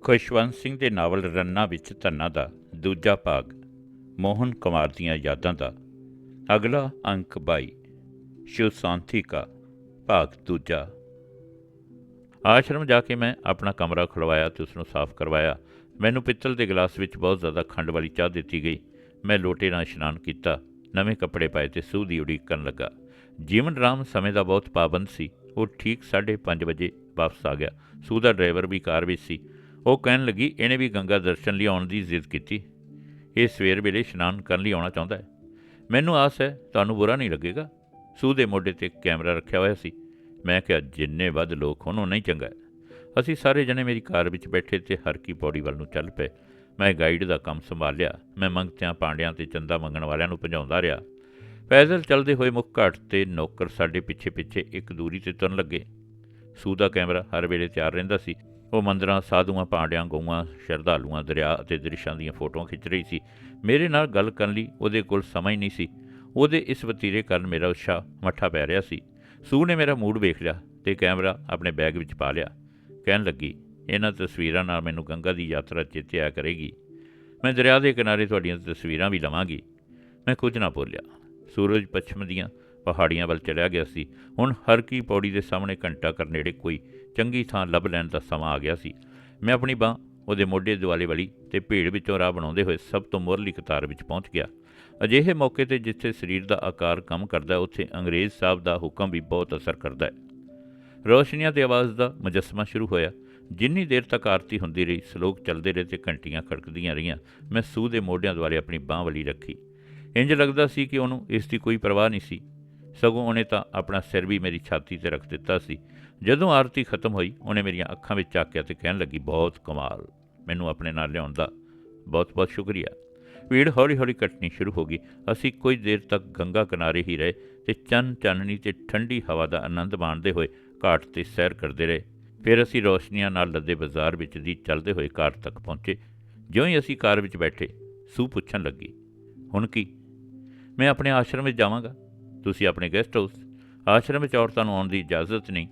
ਖੁਸ਼ਵੰਤ ਸਿੰਘ ਦੇ ਨਾਵਲ ਰੰਨਾ ਵਿੱਚ ਧੰਨਾ ਦਾ ਦੂਜਾ ਭਾਗ, ਮੋਹਨ ਕੁਮਾਰ ਦੀਆਂ ਯਾਦਾਂ ਦਾ। ਅਗਲਾ ਅੰਕ 22 ਸ਼ਿਵ ਸ਼ਾਂਤੀ ਕਾ ਭਾਗ ਦੂਜਾ। ਆਸ਼ਰਮ ਜਾ ਕੇ ਮੈਂ ਆਪਣਾ ਕਮਰਾ ਖੁਲਵਾਇਆ ਤੇ ਉਸ ਨੂੰ ਸਾਫ਼ ਕਰਵਾਇਆ। ਮੈਨੂੰ ਪਿੱਤਲ ਦੇ ਗਲਾਸ ਵਿੱਚ ਬਹੁਤ ਜ਼ਿਆਦਾ ਖੰਡ ਵਾਲੀ ਚਾਹ ਦਿੱਤੀ ਗਈ। ਮੈਂ ਲੋਟੇ ਨਾਲ ਇਸ਼ਨਾਨ ਕੀਤਾ, ਨਵੇਂ ਕੱਪੜੇ ਪਾਏ ਤੇ ਸੂਹ ਦੀ ਉਡੀਕ ਕਰਨ ਲੱਗਾ। ਜੀਵਨ ਰਾਮ ਸਮੇਂ ਦਾ ਬਹੁਤ ਪਾਬੰਦ ਸੀ। ਉਹ ਠੀਕ 5:30 ਵਜੇ ਵਾਪਸ ਆ ਗਿਆ। ਸੂਹ ਦਾ ਡਰਾਈਵਰ ਵੀ ਕਾਰ ਵਿੱਚ ਸੀ। ਉਹ ਕਹਿਣ ਲੱਗੀ, ਇਹਨੇ ਵੀ ਗੰਗਾ ਦਰਸ਼ਨ ਲਈ ਆਉਣ ਦੀ ਜ਼ਿੱਦ ਕੀਤੀ। ਇਹ ਸਵੇਰ ਵੇਲੇ ਇਸ਼ਨਾਨ ਕਰਨ ਲਈ ਆਉਣਾ ਚਾਹੁੰਦਾ ਹੈ। ਮੈਨੂੰ ਆਸ ਹੈ ਤੁਹਾਨੂੰ ਬੁਰਾ ਨਹੀਂ ਲੱਗੇਗਾ। ਸੂ ਦੇ ਮੋਢੇ ਤੇ ਕੈਮਰਾ ਰੱਖਿਆ ਹੋਇਆ ਸੀ। ਮੈਂ ਕਿਹਾ, ਜਿੰਨੇ ਵੱਧ ਲੋਕ ਹੋਣ ਉਨਾ ਹੀ ਚੰਗਾ ਅਸੀਂ ਸਾਰੇ ਜਣੇ ਮੇਰੀ ਕਾਰ ਵਿੱਚ ਬੈਠੇ ਤੇ ਹਰ ਕੀ ਪੌੜੀ ਵੱਲ ਨੂੰ ਚੱਲ ਪਏ। ਮੈਂ ਗਾਈਡ ਦਾ ਕੰਮ ਸੰਭਾਲਿਆ। ਮੈਂ ਮੰਗਤਿਆਂ, ਪਾਂਡਿਆਂ ਤੇ ਚੰਦਾ ਮੰਗਣ ਵਾਲਿਆਂ ਨੂੰ ਭਜਾਉਂਦਾ ਰਿਹਾ। ਪੈਦਲ ਚੱਲਦੇ ਹੋਏ ਮੁੱਖ ਘਾਟ ਤੇ ਨੌਕਰ ਸਾਡੇ ਪਿੱਛੇ ਪਿੱਛੇ ਇੱਕ ਦੂਰੀ ਤੇ ਤੁਰਨ ਲੱਗੇ। ਸੂ ਦਾ ਕੈਮਰਾ ਹਰ ਵੇਲੇ ਤਿਆਰ ਰਹਿੰਦਾ ਸੀ। ਉਹ ਮੰਦਰਾਂ, ਸਾਧੂਆਂ, ਪਾਂਡਿਆਂ, ਗਊਆਂ, ਸ਼ਰਧਾਲੂਆਂ, ਦਰਿਆ ਅਤੇ ਦ੍ਰਿਸ਼ਾਂ ਦੀਆਂ ਫੋਟੋਆਂ ਖਿੱਚ ਰਹੀ ਸੀ। ਮੇਰੇ ਨਾਲ ਗੱਲ ਕਰਨ ਲਈ ਉਹਦੇ ਕੋਲ ਸਮਾਂ ਹੀ ਨਹੀਂ ਸੀ। ਉਹਦੇ ਇਸ ਵਤੀਰੇ ਕਾਰਨ ਮੇਰਾ ਉਤਸ਼ਾਹ ਮੱਠਾ ਪੈ ਰਿਹਾ ਸੀ। ਸੂ ਨੇ ਮੇਰਾ ਮੂਡ ਵੇਖ ਲਿਆ ਤੇ ਕੈਮਰਾ ਆਪਣੇ ਬੈਗ ਵਿੱਚ ਪਾ ਲਿਆ। ਕਹਿਣ ਲੱਗੀ, ਇਹਨਾਂ ਤਸਵੀਰਾਂ ਨਾਲ ਮੈਨੂੰ ਗੰਗਾ ਦੀ ਯਾਤਰਾ ਚੇਤੇ ਆਇਆ ਕਰੇਗੀ। ਮੈਂ ਦਰਿਆ ਦੇ ਕਿਨਾਰੇ ਤੁਹਾਡੀਆਂ ਤਸਵੀਰਾਂ ਵੀ ਲਵਾਂਗੀ। ਮੈਂ ਕੁਝ ਨਾ ਬੋਲਿਆ। ਸੂਰਜ ਪੱਛਮ ਦੀਆਂ ਪਹਾੜੀਆਂ ਵੱਲ ਚਲਿਆ ਗਿਆ ਸੀ। ਹੁਣ ਹਰ ਕੀ ਪੌੜੀ ਦੇ ਸਾਹਮਣੇ ਘੰਟਾ ਕਰ ਨੇੜੇ ਕੋਈ ਚੰਗੀ ਥਾਂ ਲੱਭ ਲੈਣ ਦਾ ਸਮਾਂ ਆ ਗਿਆ ਸੀ। ਮੈਂ ਆਪਣੀ ਬਾਹ ਉਹਦੇ ਮੋਢੇ ਦੁਆਲੇ ਵਾਲੀ ਤੇ ਭੀੜ ਵਿੱਚੋਂ ਰਾਹ ਬਣਾਉਂਦੇ ਹੋਏ ਸਭ ਤੋਂ ਮੁਰਲੀ ਕਤਾਰ ਵਿੱਚ ਪਹੁੰਚ ਗਿਆ। ਅਜਿਹੇ ਮੌਕੇ ਤੇ ਜਿੱਥੇ ਸਰੀਰ ਦਾ ਆਕਾਰ ਕੰਮ ਕਰਦਾ ਉੱਥੇ ਅੰਗਰੇਜ਼ ਸਾਹਿਬ ਦਾ ਹੁਕਮ ਵੀ ਬਹੁਤ ਅਸਰ ਕਰਦਾ ਹੈ। ਰੋਸ਼ਨੀਆਂ ਤੇ ਆਵਾਜ਼ ਦਾ ਮੁਜਸਮਾ ਸ਼ੁਰੂ ਹੋਇਆ। ਜਿੰਨੀ ਦੇਰ ਤੱਕ ਆਰਤੀ ਹੁੰਦੀ ਰਹੀ, ਸ਼ਲੋਕ ਚੱਲਦੇ ਰਹੇ ਤੇ ਘੰਟੀਆਂ ਖੜਕਦੀਆਂ ਰਹੀਆਂ। ਮੈਂ ਸੂਹ ਦੇ ਮੋਢਿਆਂ ਦੁਆਲੇ ਆਪਣੀ ਬਾਹ ਵਲੀ ਰੱਖੀ। ਇੰਜ ਲੱਗਦਾ ਸੀ ਕਿ ਉਹਨੂੰ ਇਸ ਦੀ ਕੋਈ ਪਰਵਾਹ ਨਹੀਂ ਸੀ। ਸਗੋਂ ਉਹਨੇ ਤਾਂ ਆਪਣਾ ਸਿਰ ਵੀ ਮੇਰੀ ਛਾਤੀ ਤੇ ਰੱਖ ਦਿੱਤਾ ਸੀ। ਜਦੋਂ ਆਰਤੀ ਖਤਮ ਹੋਈ, ਉਹਨੇ ਮੇਰੀਆਂ ਅੱਖਾਂ ਵਿੱਚ ਝਾਕਿਆ ਤੇ ਕਹਿਣ ਲੱਗੀ, ਬਹੁਤ ਕਮਾਲ, ਮੈਨੂੰ ਆਪਣੇ ਨਾਲ ਲਿਆਉਣ ਦਾ ਬਹੁਤ ਬਹੁਤ ਸ਼ੁਕਰੀਆ। ਭੀੜ ਹੌਲੀ ਹੌਲੀ ਕੱਟਣੀ ਸ਼ੁਰੂ ਹੋ ਗਈ। ਅਸੀਂ ਕੁਝ ਦੇਰ ਤੱਕ ਗੰਗਾ ਕਿਨਾਰੇ ਹੀ ਰਹੇ ਤੇ ਚੰਨ ਚਾਨਣੀ ਤੇ ਠੰਡੀ ਹਵਾ ਦਾ ਆਨੰਦ ਮਾਣਦੇ ਹੋਏ ਘਾਟ ਤੇ ਸੈਰ ਕਰਦੇ ਰਹੇ। ਫਿਰ ਅਸੀਂ ਰੋਸ਼ਨੀਆਂ ਨਾਲ ਲੱਦੇ ਬਾਜ਼ਾਰ ਵਿੱਚ ਦੀ ਚੱਲਦੇ ਹੋਏ ਘਾਟ ਤੱਕ ਪਹੁੰਚੇ। ਜਿਉਂ ਹੀ ਅਸੀਂ ਕਾਰ ਵਿੱਚ ਬੈਠੇ ਸੂ ਪੁੱਛਣ ਲੱਗੀ, ਹੁਣ ਕੀ? ਮੈਂ ਆਪਣੇ ਆਸ਼ਰਮ ਵਿੱਚ ਜਾਵਾਂਗਾ? ਤੁਸੀਂ ਆਪਣੇ ਗੈਸਟ ਹਾਊਸ ਆਸ਼ਰਮ ਵਿੱਚ ਔਰਤਾਂ ਨੂੰ ਆਉਣ ਦੀ ਇਜਾਜ਼ਤ ਨਹੀਂ,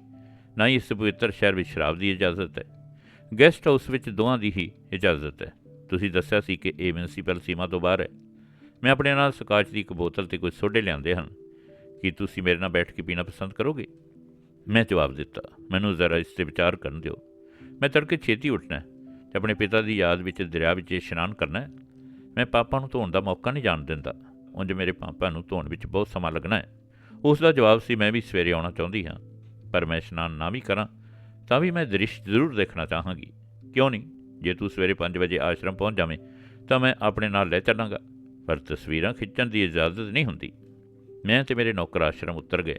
ਨਾ ਹੀ ਇਸ ਪਵਿੱਤਰ ਸ਼ਹਿਰ ਵਿੱਚ ਸ਼ਰਾਬ ਦੀ ਇਜਾਜ਼ਤ ਹੈ। ਗੈਸਟ ਹਾਊਸ ਵਿੱਚ ਦੋਹਾਂ ਦੀ ਹੀ ਇਜਾਜ਼ਤ ਹੈ। ਤੁਸੀਂ ਦੱਸਿਆ ਸੀ ਕਿ ਇਹ ਮਿਊਨਿਸਪਲ ਸੀਮਾ ਤੋਂ ਬਾਹਰ ਹੈ। ਮੈਂ ਆਪਣੇ ਨਾਲ ਸਕਾਚ ਦੀ ਇੱਕ ਬੋਤਲ ਤੇ ਕੁਝ ਸੋਡੇ ਲਿਆਂਦੇ ਹਨ। ਕੀ ਤੁਸੀਂ ਮੇਰੇ ਨਾਲ ਬੈਠ ਕੇ ਪੀਣਾ ਪਸੰਦ ਕਰੋਗੇ? ਮੈਂ ਜਵਾਬ ਦਿੱਤਾ, ਮੈਨੂੰ ਜ਼ਰਾ ਇਸ ਤੇ ਵਿਚਾਰ ਕਰਨ ਦਿਓ। ਮੈਂ ਤੜਕੇ ਛੇਤੀ ਉੱਠਣਾ ਹੈ ਤੇ ਆਪਣੇ ਪਿਤਾ ਦੀ ਯਾਦ ਵਿੱਚ ਦਰਿਆ ਵਿੱਚ ਇਸ਼ਨਾਨ ਕਰਨਾ ਮੈਂ ਪਾਪਾ ਨੂੰ ਧੋਣ ਦਾ ਮੌਕਾ ਨਹੀਂ ਜਾਣ ਦਿੰਦਾ। ਉਂਝ ਮੇਰੇ ਪਾਪਾ ਨੂੰ ਧੋਣ ਵਿੱਚ ਬਹੁਤ ਸਮਾਂ ਲੱਗਣਾ ਹੈ। ਉਸ ਦਾ ਜਵਾਬ ਸੀ, ਮੈਂ ਵੀ ਸਵੇਰੇ ਆਉਣਾ ਚਾਹੁੰਦੀ ਹਾਂ, ਪਰ ਮੈਂ ਇਸ਼ਨਾਨ ਨਾ ਵੀ ਕਰਾਂ, ਤਾਂ ਵੀ ਮੈਂ ਦ੍ਰਿਸ਼ ਜ਼ਰੂਰ ਦੇਖਣਾ ਚਾਹਾਂਗੀ। ਕਿਉਂ ਨਹੀਂ? ਜੇ ਤੂੰ ਸਵੇਰੇ 5 ਵਜੇ ਆਸ਼ਰਮ ਪਹੁੰਚ ਜਾਵੇਂ, ਤਾਂ ਮੈਂ ਆਪਣੇ ਨਾਲ ਲੈ ਚੱਲਾਂਗਾ, ਪਰ ਤਸਵੀਰਾਂ ਖਿੱਚਣ ਦੀ ਇਜਾਜ਼ਤ ਨਹੀਂ ਹੁੰਦੀ। ਮੈਂ ਤੇ ਮੇਰੇ ਨੌਕਰ ਆਸ਼ਰਮ ਉੱਤਰ ਗਏ।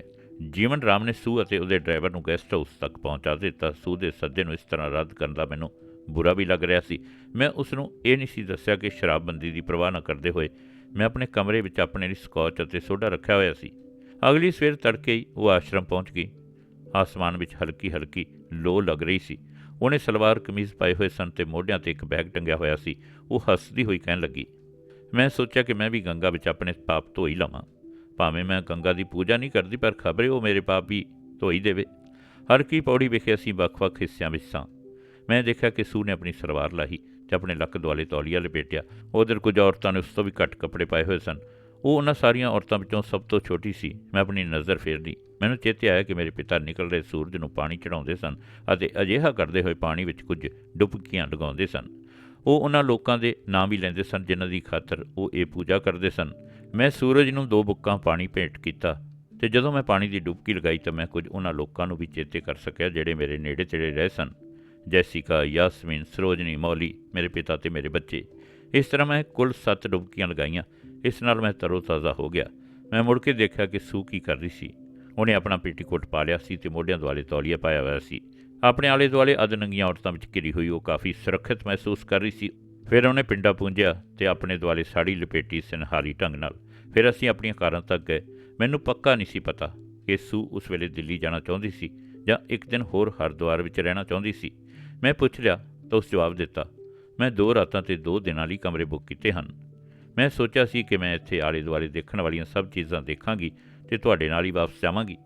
ਜੀਵਨ ਰਾਮ ਨੇ ਸੂ ਅਤੇ ਉਹਦੇ ਡਰਾਈਵਰ ਨੂੰ ਗੈਸਟ ਹਾਊਸ ਤੱਕ ਪਹੁੰਚਾ ਦਿੱਤਾ। ਸੂ ਦੇ ਸੱਦੇ ਨੂੰ ਇਸ ਤਰ੍ਹਾਂ ਰੱਦ ਕਰਨ ਦਾ ਮੈਨੂੰ ਬੁਰਾ ਵੀ ਲੱਗ ਰਿਹਾ ਸੀ। ਮੈਂ ਉਸ ਨੂੰ ਇਹ ਨਹੀਂ ਸੀ ਦੱਸਿਆ ਕਿ ਸ਼ਰਾਬਬੰਦੀ ਦੀ ਪਰਵਾਹ ਨਾ ਕਰਦੇ ਹੋਏ ਮੈਂ ਆਪਣੇ ਕਮਰੇ ਵਿੱਚ ਆਪਣੇ ਲਈ ਸਕੌਚ ਅਤੇ ਸੋਡਾ ਰੱਖਿਆ ਹੋਇਆ ਸੀ। ਅਗਲੀ ਸਵੇਰ ਤੜਕੇ ਹੀ ਉਹ ਆਸ਼ਰਮ ਪਹੁੰਚ ਗਈ। ਆਸਮਾਨ ਵਿੱਚ ਹਲਕੀ ਹਲਕੀ ਲੋ ਲੱਗ ਰਹੀ ਸੀ। ਉਹਨੇ ਸਲਵਾਰ ਕਮੀਜ਼ ਪਾਏ ਹੋਏ ਸਨ ਤੇ ਮੋਢਿਆਂ ਤੇ ਇੱਕ ਬੈਗ ਟੰਗਿਆ ਹੋਇਆ ਸੀ। ਉਹ ਹੱਸਦੀ ਹੋਈ ਕਹਿਣ ਲੱਗੀ, ਮੈਂ ਸੋਚਿਆ ਕਿ ਮੈਂ ਵੀ ਗੰਗਾ ਵਿੱਚ ਆਪਣੇ ਪਾਪ ਧੋਈ ਲਵਾਂ। ਭਾਵੇਂ ਮੈਂ ਗੰਗਾ ਦੀ ਪੂਜਾ ਨਹੀਂ ਕਰਦੀ, ਪਰ ਖਬਰੇ ਉਹ ਮੇਰੇ ਪਾਪ ਵੀ ਧੋਈ ਦੇਵੇ। ਹਰ ਕੀ ਪੌੜੀ ਵਿਖੇ ਅਸੀਂ ਵੱਖ-ਵੱਖ ਹਿੱਸਿਆਂ ਵਿੱਚ ਸਾਂ। ਮੈਂ ਦੇਖਿਆ ਕਿ ਸੂ ਨੇ ਆਪਣੀ ਸਲਵਾਰ ਲਾਹੀ। ਤੇ ਆਪਣੇ ਲੱਕ ਦੁਆਲੇ ਤੌਲੀਆ ਲਪੇਟਿਆ। ਉਧਰ ਕੁਝ ਔਰਤਾਂ ਨੇ ਉਸ ਤੋਂ ਵੀ ਘੱਟ ਕੱਪੜੇ ਪਾਏ ਹੋਏ ਸਨ। ਉਹ ਉਹਨਾਂ ਸਾਰੀਆਂ ਔਰਤਾਂ ਵਿੱਚੋਂ ਸਭ ਤੋਂ ਛੋਟੀ ਸੀ। ਮੈਂ ਆਪਣੀ ਨਜ਼ਰ ਫੇਰਦੀ। ਮੈਨੂੰ ਚੇਤੇ ਆਇਆ ਕਿ ਮੇਰੇ ਪਿਤਾ ਨਿਕਲ ਰਹੇ ਸੂਰਜ ਨੂੰ ਪਾਣੀ ਚੜਾਉਂਦੇ ਸਨ ਅਤੇ ਅਜਿਹਾ ਕਰਦੇ ਹੋਏ ਪਾਣੀ ਵਿੱਚ ਕੁਝ ਡੁਬਕੀਆਂ ਲਗਾਉਂਦੇ ਸਨ। ਉਹ ਉਹਨਾਂ ਲੋਕਾਂ ਦੇ ਨਾਂ ਵੀ ਲੈਂਦੇ ਸਨ ਜਿਨ੍ਹਾਂ ਦੀ ਖਾਤਰ ਉਹ ਇਹ ਪੂਜਾ ਕਰਦੇ ਸਨ। ਮੈਂ ਸੂਰਜ ਨੂੰ ਦੋ ਬੁੱਕਾਂ ਪਾਣੀ ਭੇਟ ਕੀਤਾ ਤੇ ਜਦੋਂ ਮੈਂ ਪਾਣੀ ਦੀ ਡੁਬਕੀ ਲਗਾਈ ਤਾਂ ਮੈਂ ਕੁਝ ਉਹਨਾਂ ਲੋਕਾਂ ਨੂੰ ਵੀ ਚੇਤੇ ਕਰ ਸਕਿਆ ਜਿਹੜੇ ਮੇਰੇ ਨੇੜੇ ਤੇੜੇ ਰਹੇ ਸਨ। ਜੈਸਿਕਾ, ਯਾਸਮੀਨ, ਸਰੋਜਨੀ, ਮੌਲੀ, ਮੇਰੇ ਪਿਤਾ ਤੇ ਮੇਰੇ ਬੱਚੇ। ਇਸ ਤਰ੍ਹਾਂ ਮੈਂ ਕੁੱਲ 7 ਡੁਬਕੀਆਂ ਲਗਾਈਆਂ। ਇਸ ਨਾਲ ਮੈਂ ਤਰੋ-ਤਾਜ਼ਾ ਹੋ ਗਿਆ। ਮੈਂ ਮੁੜ ਕੇ ਦੇਖਿਆ ਕਿ ਸੂ ਕੀ ਕਰ ਰਹੀ ਸੀ। ਉਹਨੇ ਆਪਣਾ ਪੇਟੀਕੋਟ ਪਾ ਲਿਆ ਸੀ ਤੇ ਮੋਢਿਆਂ ਦੁਆਲੇ ਤੌਲੀਆ ਪਾਇਆ ਹੋਇਆ ਸੀ। ਆਪਣੇ ਆਲੇ ਦੁਆਲੇ ਅਦਨੰਗੀਆਂ ਔਰਤਾਂ ਵਿੱਚ ਘਿਰੀ ਹੋਈ ਉਹ ਕਾਫੀ ਸੁਰੱਖਿਅਤ ਮਹਿਸੂਸ ਕਰ ਰਹੀ ਸੀ। ਫਿਰ ਉਹਨੇ ਪਿੰਡਾ ਪੂੰਝਿਆ ਤੇ ਆਪਣੇ ਦੁਆਲੇ ਸਾੜੀ ਲਪੇਟੀ ਸਿਨਹਾਰੀ ਢੰਗ ਨਾਲ। ਫਿਰ ਅਸੀਂ ਆਪਣੀਆਂ ਕਾਰਾਂ ਤੱਕ ਗਏ। ਮੈਨੂੰ ਪੱਕਾ ਨਹੀਂ ਸੀ ਪਤਾ ਕਿ ਸੂ ਉਸ ਵੇਲੇ ਦਿੱਲੀ ਜਾਣਾ ਚਾਹੁੰਦੀ ਸੀ ਜਾਂ ਇੱਕ ਦਿਨ ਹੋਰ ਹਰਿਦੁਆਰ ਵਿੱਚ ਰਹਿਣਾ ਚਾਹੁੰਦੀ ਸੀ। ਮੈਂ ਪੁੱਛ ਲਿਆ, ਤਾਂ ਉਸ ਜਵਾਬ ਦਿੱਤਾ, ਮੈਂ ਦੋ ਰਾਤਾਂ ਤੇ ਦੋ ਦਿਨਾਂ ਲਈ ਕਮਰੇ ਬੁੱਕ ਕੀਤੇ ਹਨ। ਮੈਂ ਸੋਚਿਆ ਸੀ ਕਿ ਮੈਂ ਇੱਥੇ ਆਲੇ ਦੁਆਲੇ ਦੇਖਣ ਵਾਲੀਆਂ ਸਭ ਚੀਜ਼ਾਂ ਦੇਖਾਂਗੀ ਤੇ ਤੁਹਾਡੇ ਨਾਲ ਹੀ ਵਾਪਸ ਜਾਵਾਂਗੀ।